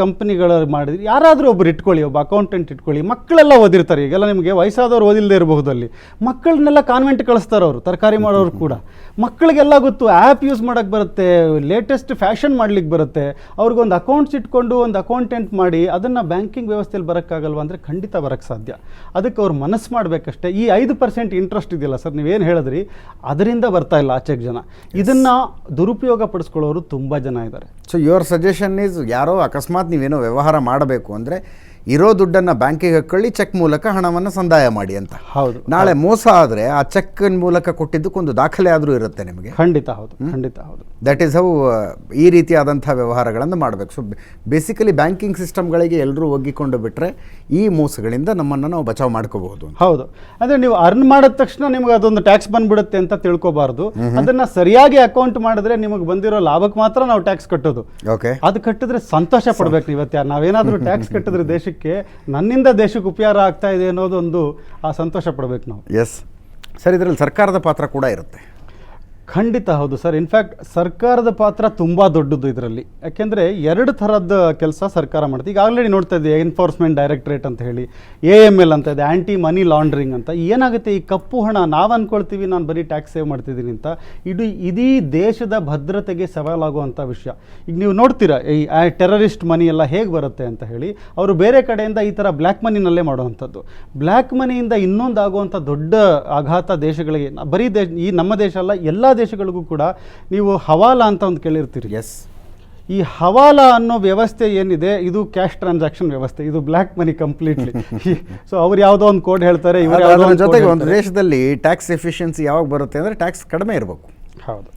Speaker 2: ಕಂಪ್ನಿಗಳು ಮಾಡಿದ್ರೆ ಯಾರಾದರೂ ಒಬ್ಬರು ಇಟ್ಕೊಳ್ಳಿ, ಒಬ್ಬ ಅಕೌಂಟೆಂಟ್ ಇಟ್ಕೊಳ್ಳಿ, ಮಕ್ಕಳೆಲ್ಲ ಓದಿರ್ತಾರೆ. ಈಗೆಲ್ಲ ನಿಮಗೆ ವಯಸ್ಸಾದವ್ರು ಓದಿಲ್ಲದೆ ಇರಬಹುದು ಅಲ್ಲಿ ಮಕ್ಕಳನ್ನೆಲ್ಲ ಕಾನ್ವೆಂಟ್ ಕಳಿಸ್ತಾರೆ ಅವರು, ತರಕಾರಿ ಮಾಡೋರು ಕೂಡ. ಮಕ್ಕಳಿಗೆಲ್ಲ ಗೊತ್ತು ಆ್ಯಪ್ ಯೂಸ್ ಮಾಡೋಕ್ಕೆ ಬರುತ್ತೆ ಲೇಟೆಸ್ಟ್ ಫ್ಯಾಷನ್ ಮಾಡ್ಲಿಕ್ಕೆ ಬರುತ್ತೆ. ಅವ್ರಿಗೊಂದು ಅಕೌಂಟ್ಸ್ ಇಟ್ಕೊಂಡು ಒಂದು ಅಕೌಂಟೆಂಟ್ ಮಾಡಿ, ಅದನ್ನು ಬ್ಯಾಂಕಿಂಗ್ ವ್ಯವಸ್ಥೆಯಲ್ಲಿ ಬರೋಕ್ಕಾಗಲ್ವ ಅಂದರೆ ಖಂಡಿತ ಬರೋಕ್ಕೆ ಸಾಧ್ಯ. ಅದಕ್ಕೆ ಅವ್ರು ಮನಸ್ಸು ಮಾಡಬೇಕಷ್ಟೇ. ಈ ಐದು ಪರ್ಸೆಂಟ್ ಇಂಟ್ರೆಸ್ಟ್ ಇದೆಯಲ್ಲ ಸರ್, ನೀವೇನು ಹೇಳಿದ್ರಿ, ಅದರಿಂದ ಬರ್ತಾ ಇಲ್ಲ ಆಚೆಗೆ ಜನ. ಇದನ್ನು ದುರುಪಯೋಗ ಪಡಿಸ್ಕೊಳ್ಳೋರು ತುಂಬ ಜನ ಇದ್ದಾರೆ.
Speaker 1: ಸೊ ಯುವರ್ ಸಜೆಷನ್ ಈಸ್ ಯಾರೋ ಅಕಸ್ಮಾತ್ ನೀವೇನೋ ವ್ಯವಹಾರ ಮಾಡಬೇಕು ಅಂದರೆ ಇರೋ ದುಡ್ಡನ್ನು ಬ್ಯಾಂಕಿಗೆ ಹಾಕೊಳ್ಳಿ ಚೆಕ್ ಮೂಲಕ ಹಣವನ್ನು ಸಂದಾಯ ಮಾಡಿ ಅಂತ.
Speaker 2: ಹೌದು
Speaker 1: ನಾಳೆ ಮೋಸ ಆದರೆ ಆ ಚೆಕ್ ಮೂಲಕ ಕೊಟ್ಟಿದ್ದಕ್ಕೊಂದು ದಾಖಲೆ ಆದರೂ ಇರುತ್ತೆ ನಿಮಗೆ.
Speaker 2: ಖಂಡಿತ ಹೌದು ಖಂಡಿತ ಹೌದು.
Speaker 1: ದಟ್ ಈಸ್ ಹೌ ಈ ರೀತಿಯಾದಂಥ ವ್ಯವಹಾರಗಳನ್ನು ಮಾಡಬೇಕು. ಸೊ ಬೇಸಿಕಲಿ ಬ್ಯಾಂಕಿಂಗ್ ಸಿಸ್ಟಮ್ಗಳಿಗೆ ಎಲ್ಲರೂ ಒಗ್ಗಿಕೊಂಡು ಬಿಟ್ಟರೆ ಈ ಮೋಸಗಳಿಂದ ನಮ್ಮನ್ನು ನಾವು ಬಚಾವ್ ಮಾಡ್ಕೋಬಹುದು
Speaker 2: ಹೌದು. ಅಂದರೆ ನೀವು ಅರ್ನ್ ಮಾಡಿದ ತಕ್ಷಣ ನಿಮ್ಗೆ ಅದೊಂದು ಟ್ಯಾಕ್ಸ್ ಬಂದ್ಬಿಡುತ್ತೆ ಅಂತ ತಿಳ್ಕೊಬಾರ್ದು. ಅದನ್ನ ಸರಿಯಾಗಿ ಅಕೌಂಟ್ ಮಾಡಿದ್ರೆ ನಿಮಗೆ ಬಂದಿರೋ ಲಾಭಕ್ಕೆ ಮಾತ್ರ ನಾವು ಟ್ಯಾಕ್ಸ್ ಕಟ್ಟೋದು.
Speaker 1: ಓಕೆ
Speaker 2: ಅದು ಕಟ್ಟಿದ್ರೆ ಸಂತೋಷ ಪಡ್ಬೇಕು ಇವತ್ತು ನಾವೇನಾದ್ರೂ ಟ್ಯಾಕ್ಸ್ ಕಟ್ಟಿದ್ರೆ ದೇಶಕ್ಕೆ ನನ್ನಿಂದ ದೇಶಕ್ಕೆ ಉಪಯೋಗ ಆಗ್ತಾ ಇದೆ ಅನ್ನೋದೊಂದು, ಆ ಸಂತೋಷ ಪಡಬೇಕು ನಾವು.
Speaker 1: ಎಸ್ ಸರ್, ಇದರಲ್ಲಿ ಸರ್ಕಾರದ ಪಾತ್ರ ಕೂಡ ಇರುತ್ತೆ.
Speaker 2: ಖಂಡಿತ ಹೌದು ಸರ್. ಇನ್ಫ್ಯಾಕ್ಟ್ ಸರ್ಕಾರದ ಪಾತ್ರ ತುಂಬ ದೊಡ್ಡದು ಇದರಲ್ಲಿ. ಯಾಕೆಂದರೆ ಎರಡು ಥರದ ಕೆಲಸ ಸರ್ಕಾರ ಮಾಡುತ್ತೆ ಈಗ ಆಲ್ರೆಡಿ ನೋಡ್ತಾ ಇದ್ದೀವಿ ಎನ್ಫೋರ್ಸ್ಮೆಂಟ್ ಡೈರೆಕ್ಟ್ರೇಟ್ ಅಂತ ಹೇಳಿ ಎ ಎಂ ಎಲ್ ಅಂತ ಇದೆ ಆ್ಯಂಟಿ ಮನಿ ಲಾಂಡ್ರಿಂಗ್ ಅಂತ. ಏನಾಗುತ್ತೆ, ಈ ಕಪ್ಪು ಹಣ ನಾವು ಅಂದ್ಕೊಳ್ತೀವಿ ನಾನು ಬರೀ ಟ್ಯಾಕ್ಸ್ ಸೇವ್ ಮಾಡ್ತಿದ್ದೀನಿ ಅಂತ. ಇದು ಇಡೀ ದೇಶದ ಭದ್ರತೆಗೆ ಸವಾಲಾಗುವಂಥ ವಿಷಯ. ಈಗ ನೀವು ನೋಡ್ತೀರಾ, ಈ ಟೆರರಿಸ್ಟ್ ಮನಿ ಎಲ್ಲ ಹೇಗೆ ಬರುತ್ತೆ ಅಂತ ಹೇಳಿ, ಅವರು ಬೇರೆ ಕಡೆಯಿಂದ ಈ ಥರ ಬ್ಲ್ಯಾಕ್ ಮನಿನಲ್ಲೇ ಮಾಡುವಂಥದ್ದು. ಬ್ಲ್ಯಾಕ್ ಮನಿಯಿಂದ ಇನ್ನೊಂದು ಆಗುವಂಥ ದೊಡ್ಡ ಆಘಾತ ದೇಶಗಳಿಗೆ, ಬರೀ ದೇಶ, ಈ ನಮ್ಮ ದೇಶ ಅಲ್ಲ, ಎಲ್ಲ ದೇಶಗಳಿಗೂ ಕೂಡ ನೀವು ಹವಾಲಾ ಅಂತ ಒಂದು ಕೇಳಿರ್ತೀರಿ.
Speaker 1: ಎಸ್
Speaker 2: ಈ ಹವಾಲಾ ಅನ್ನೋ ವ್ಯವಸ್ಥೆ ಏನಿದೆ ಇದು ಕ್ಯಾಶ್ ಟ್ರಾನ್ಸಾಕ್ಷನ್ ವ್ಯವಸ್ಥೆ ಇದು ಬ್ಲ್ಯಾಕ್ ಮನಿ ಕಂಪ್ಲೀಟ್ಲಿ. ಸೊ ಅವ್ರು ಯಾವುದೋ ಒಂದು ಕೋಡ್ ಹೇಳ್ತಾರೆ ಇವ್ರು
Speaker 1: ಜೊತೆಗೆ ಒಂದು ದೇಶದಲ್ಲಿ ಟ್ಯಾಕ್ಸ್ ಎಫಿಷಿಯನ್ಸಿ ಯಾವಾಗ ಬರುತ್ತೆ ಅಂದರೆ ಟ್ಯಾಕ್ಸ್ ಕಡಿಮೆ ಇರಬೇಕು.
Speaker 2: ಹೌದು.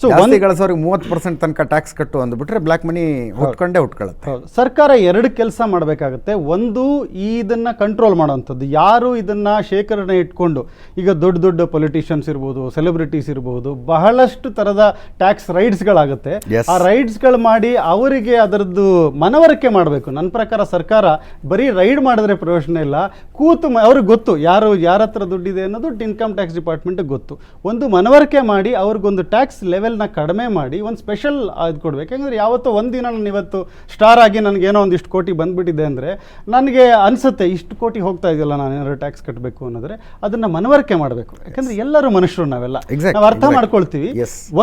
Speaker 2: ಸೊ ಒಂದು
Speaker 1: ಗಳಿಸೋರಿಗೆ ಮೂವತ್ತು ಪರ್ಸೆಂಟ್ ತನಕ ಟ್ಯಾಕ್ಸ್ ಕಟ್ಟು ಅಂದ್ಬಿಟ್ರೆ ಬ್ಲ್ಯಾಕ್ ಮನಿ ಹುಟ್ಕೊಂಡೇ ಹುಟ್ಕೊಳ್ಳುತ್ತೆ
Speaker 2: ಸರ್ಕಾರ ಎರಡು ಕೆಲಸ ಮಾಡಬೇಕಾಗುತ್ತೆ. ಒಂದು ಈ ಇದನ್ನ ಕಂಟ್ರೋಲ್ ಮಾಡೋವಂಥದ್ದು. ಯಾರು ಇದನ್ನ ಶೇಖರಣೆ ಇಟ್ಕೊಂಡು ಈಗ ದೊಡ್ಡ ದೊಡ್ಡ ಪೊಲಿಟಿಷಿಯನ್ಸ್ ಇರ್ಬೋದು ಸೆಲೆಬ್ರಿಟೀಸ್ ಇರ್ಬೋದು ಬಹಳಷ್ಟು ಥರದ ಟ್ಯಾಕ್ಸ್ ರೈಡ್ಸ್ಗಳಾಗುತ್ತೆ
Speaker 1: ಗಳಾಗುತ್ತೆ.
Speaker 2: ಆ ರೈಡ್ಸ್ಗಳು ಮಾಡಿ ಅವರಿಗೆ ಅದರದ್ದು ಮನವರಿಕೆ ಮಾಡಬೇಕು. ನನ್ನ ಪ್ರಕಾರ ಸರ್ಕಾರ ಬರೀ ರೈಡ್ ಮಾಡಿದ್ರೆ ಪ್ರಯೋಜನ ಇಲ್ಲ. ಕೂತು ಅವ್ರಿಗೆ ಗೊತ್ತು. ಯಾರು ಯಾರ ಹತ್ರ ದುಡ್ಡಿದೆ ಅನ್ನೋದು ಇನ್ಕಮ್ ಟ್ಯಾಕ್ಸ್ ಡಿಪಾರ್ಟ್ಮೆಂಟ್ಗೆ ಗೊತ್ತು. ಒಂದು ಮನವರಿಕೆ ಮಾಡಿ ಅವ್ರಿಗೊಂದು ಟ್ಯಾಕ್ಸ್ ಲೆವೆಲ್ನ ಕಡಿಮೆ ಮಾಡಿ ಒಂದು ಸ್ಪೆಷಲ್ ಇದು ಕೊಡ್ಬೇಕು. ಯಾಕಂದರೆ ಯಾವತ್ತೋ ಒಂದಿನ ನಾನು ಇವತ್ತು ಸ್ಟಾರ್ ಆಗಿ ನನಗೇನೋ ಏನೋ ಒಂದಿಷ್ಟು ಕೋಟಿ ಬಂದ್ಬಿಟ್ಟಿದೆ ಅಂದರೆ ನನಗೆ ಅನಿಸುತ್ತೆ ಇಷ್ಟು ಕೋಟಿ ಹೋಗ್ತಾ ಇದೆಯಲ್ಲ ನಾನು ಏನಾದ್ರು ಟ್ಯಾಕ್ಸ್ ಕಟ್ಟಬೇಕು ಅನ್ನೋದ್ರೆ ಅದನ್ನು ಮನವರಿಕೆ ಮಾಡಬೇಕು. ಯಾಕಂದ್ರೆ ಎಲ್ಲರೂ ಮನುಷ್ಯರು ನಾವೆಲ್ಲ. ನಾವು ಅರ್ಥ. ಮಾಡ್ಕೊಳ್ತೀವಿ.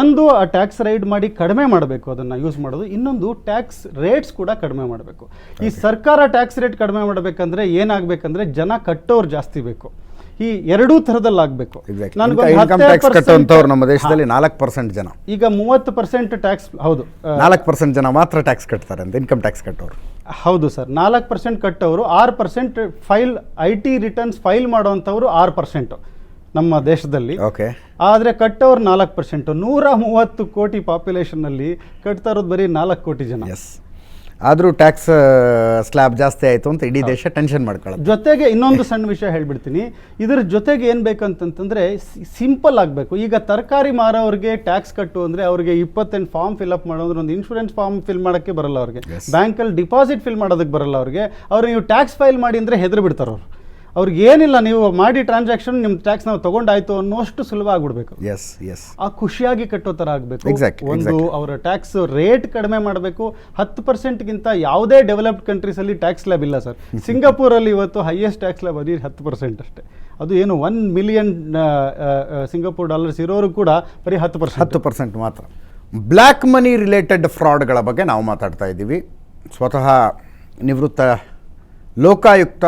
Speaker 2: ಒಂದು ಆ ಟ್ಯಾಕ್ಸ್ ರೈಡ್ ಮಾಡಿ ಕಡಿಮೆ ಮಾಡಬೇಕು ಅದನ್ನು ಯೂಸ್ ಮಾಡೋದು. ಇನ್ನೊಂದು ಟ್ಯಾಕ್ಸ್ ರೇಟ್ಸ್ ಕೂಡ ಕಡಿಮೆ ಮಾಡಬೇಕು. ಈ ಸರ್ಕಾರ ಟ್ಯಾಕ್ಸ್ ರೇಟ್ ಕಡಿಮೆ ಮಾಡಬೇಕಂದ್ರೆ ಏನಾಗಬೇಕಂದ್ರೆ ಜನ ಕಟ್ಟೋರು ಜಾಸ್ತಿ ಬೇಕು. ಈ ಎರಡೂ ಥರದಲ್ಲಾಗಬೇಕು
Speaker 1: ಇನ್ಕಮ್ ಟ್ಯಾಕ್ಸ್ ಕಟ್ಟುವಂಥವ್ರು ನಮ್ಮ ದೇಶದಲ್ಲಿ ನಾಲ್ಕು ಪರ್ಸೆಂಟ್ ಜನ.
Speaker 2: ಈಗ ಮೂವತ್ತು ಪರ್ಸೆಂಟ್ ಟ್ಯಾಕ್ಸ್ ಹೌದು.
Speaker 1: ನಾಲ್ಕು ಪರ್ಸೆಂಟ್ ಜನ ಮಾತ್ರ ಟ್ಯಾಕ್ಸ್ ಕಟ್ತಾರೆ ಅಂತ ಇನ್ಕಮ್ ಟ್ಯಾಕ್ಸ್ ಕಟ್ಟೋರು.
Speaker 2: ಹೌದು ಸರ್. ನಾಲ್ಕು ಪರ್ಸೆಂಟ್ ಕಟ್ಟೋರು ಆರು percent file I T returns file ಮಾಡೋವಂಥವ್ರು ಆರು ಪರ್ಸೆಂಟ್ ನಮ್ಮ ದೇಶದಲ್ಲಿ.
Speaker 1: ಓಕೆ
Speaker 2: ಆದರೆ ಕಟ್ಟೋರು ನಾಲ್ಕು ಪರ್ಸೆಂಟು ನೂರ ಮೂವತ್ತು ಕೋಟಿ ಪಾಪ್ಯುಲೇಷನ್ನಲ್ಲಿ ಕಟ್ತಾ ಇರೋದು ಬರೀ ನಾಲ್ಕು ಕೋಟಿ ಜನ.
Speaker 1: ಎಸ್ ಆದರೂ ಟ್ಯಾಕ್ಸ್ ಸ್ಲ್ಯಾಬ್ ಜಾಸ್ತಿ ಆಯಿತು ಅಂತ ಇಡೀ ದೇಶ ಟೆನ್ಷನ್ ಮಾಡ್ಕೊಳ್ಳೋದು.
Speaker 2: ಜೊತೆಗೆ ಇನ್ನೊಂದು ಸಣ್ಣ ವಿಷಯ ಹೇಳ್ಬಿಡ್ತೀನಿ. ಇದ್ರ ಜೊತೆಗೆ ಏನು ಬೇಕಂತಂತಂದರೆ ಸಿಂಪಲ್ ಆಗಬೇಕು. ಈಗ ತರಕಾರಿ ಮಾರೋರಿಗೆ ಟ್ಯಾಕ್ಸ್ ಕಟ್ಟು ಅಂದರೆ ಅವರಿಗೆ ಇಪ್ಪತ್ತೆಂಟು ಫಾರ್ಮ್ ಫಿಲ್ಅಪ್ ಮಾಡೋದ್ರೆ ಒಂದು ಇನ್ಶೂರೆನ್ಸ್ ಫಾರ್ಮ್ ಫಿಲ್ ಮಾಡೋಕ್ಕೆ ಬರಲ್ಲ ಅವ್ರಿಗೆ. ಬ್ಯಾಂಕಲ್ಲಿ ಡಿಪಾಸಿಟ್ ಫಿಲ್ ಮಾಡೋದಕ್ಕೆ ಬರಲ್ಲ ಅವ್ರಿಗೆ. ಅವ್ರು ನೀವು ಟ್ಯಾಕ್ಸ್ ಫೈಲ್ ಮಾಡಿ ಅಂದರೆ ಹೆದರು ಬಿಡ್ತಾರೆ ಅವ್ರು. ಅವ್ರಿಗೆ ಏನಿಲ್ಲ ನೀವು ಮಾಡಿ ಟ್ರಾನ್ಸಾಕ್ಷನ್ ನಿಮ್ಮ ಟ್ಯಾಕ್ಸ್ ನಾವು ತಗೊಂಡಾಯ್ತು ಅನ್ನೋಷ್ಟು ಸುಲಭ ಆಗ್ಬಿಡ್ಬೇಕು.
Speaker 1: ಎಸ್ ಎಸ್
Speaker 2: ಆ ಖುಷಿಯಾಗಿ ಕಟ್ಟೋ ಥರ ಆಗಬೇಕು. ಒಂದು ಅವರ ಟ್ಯಾಕ್ಸ್ ರೇಟ್ ಕಡಿಮೆ ಮಾಡಬೇಕು. ಹತ್ತು ಪರ್ಸೆಂಟ್ಗಿಂತ ಯಾವುದೇ ಡೆವಲಪ್ಡ್ ಕಂಟ್ರೀಸಲ್ಲಿ ಟ್ಯಾಕ್ಸ್ ಲ್ಯಾಬ್ ಇಲ್ಲ ಸರ್. ಸಿಂಗಾಪುರಲ್ಲಿ ಇವತ್ತು ಹೈಯೆಸ್ಟ್ ಟ್ಯಾಕ್ಸ್ ಲ್ಯಾಬ್ ಅದೇ ಹತ್ತು ಪರ್ಸೆಂಟ್ ಅಷ್ಟೇ. ಅದು ಏನು ಒನ್ ಮಿಲಿಯನ್ ಸಿಂಗಾಪುರ್ ಡಾಲರ್ಸ್ ಇರೋರು ಕೂಡ ಬರೀ ಹತ್ತು ಪರ್ಸೆಂಟ್
Speaker 1: ಹತ್ತು ಪರ್ಸೆಂಟ್ ಮಾತ್ರ. ಬ್ಲ್ಯಾಕ್ ಮನಿ ರಿಲೇಟೆಡ್ ಫ್ರಾಡ್ಗಳ ಬಗ್ಗೆ ನಾವು ಮಾತಾಡ್ತಾ ಇದ್ದೀವಿ. ಸ್ವತಃ ನಿವೃತ್ತ ಲೋಕಾಯುಕ್ತ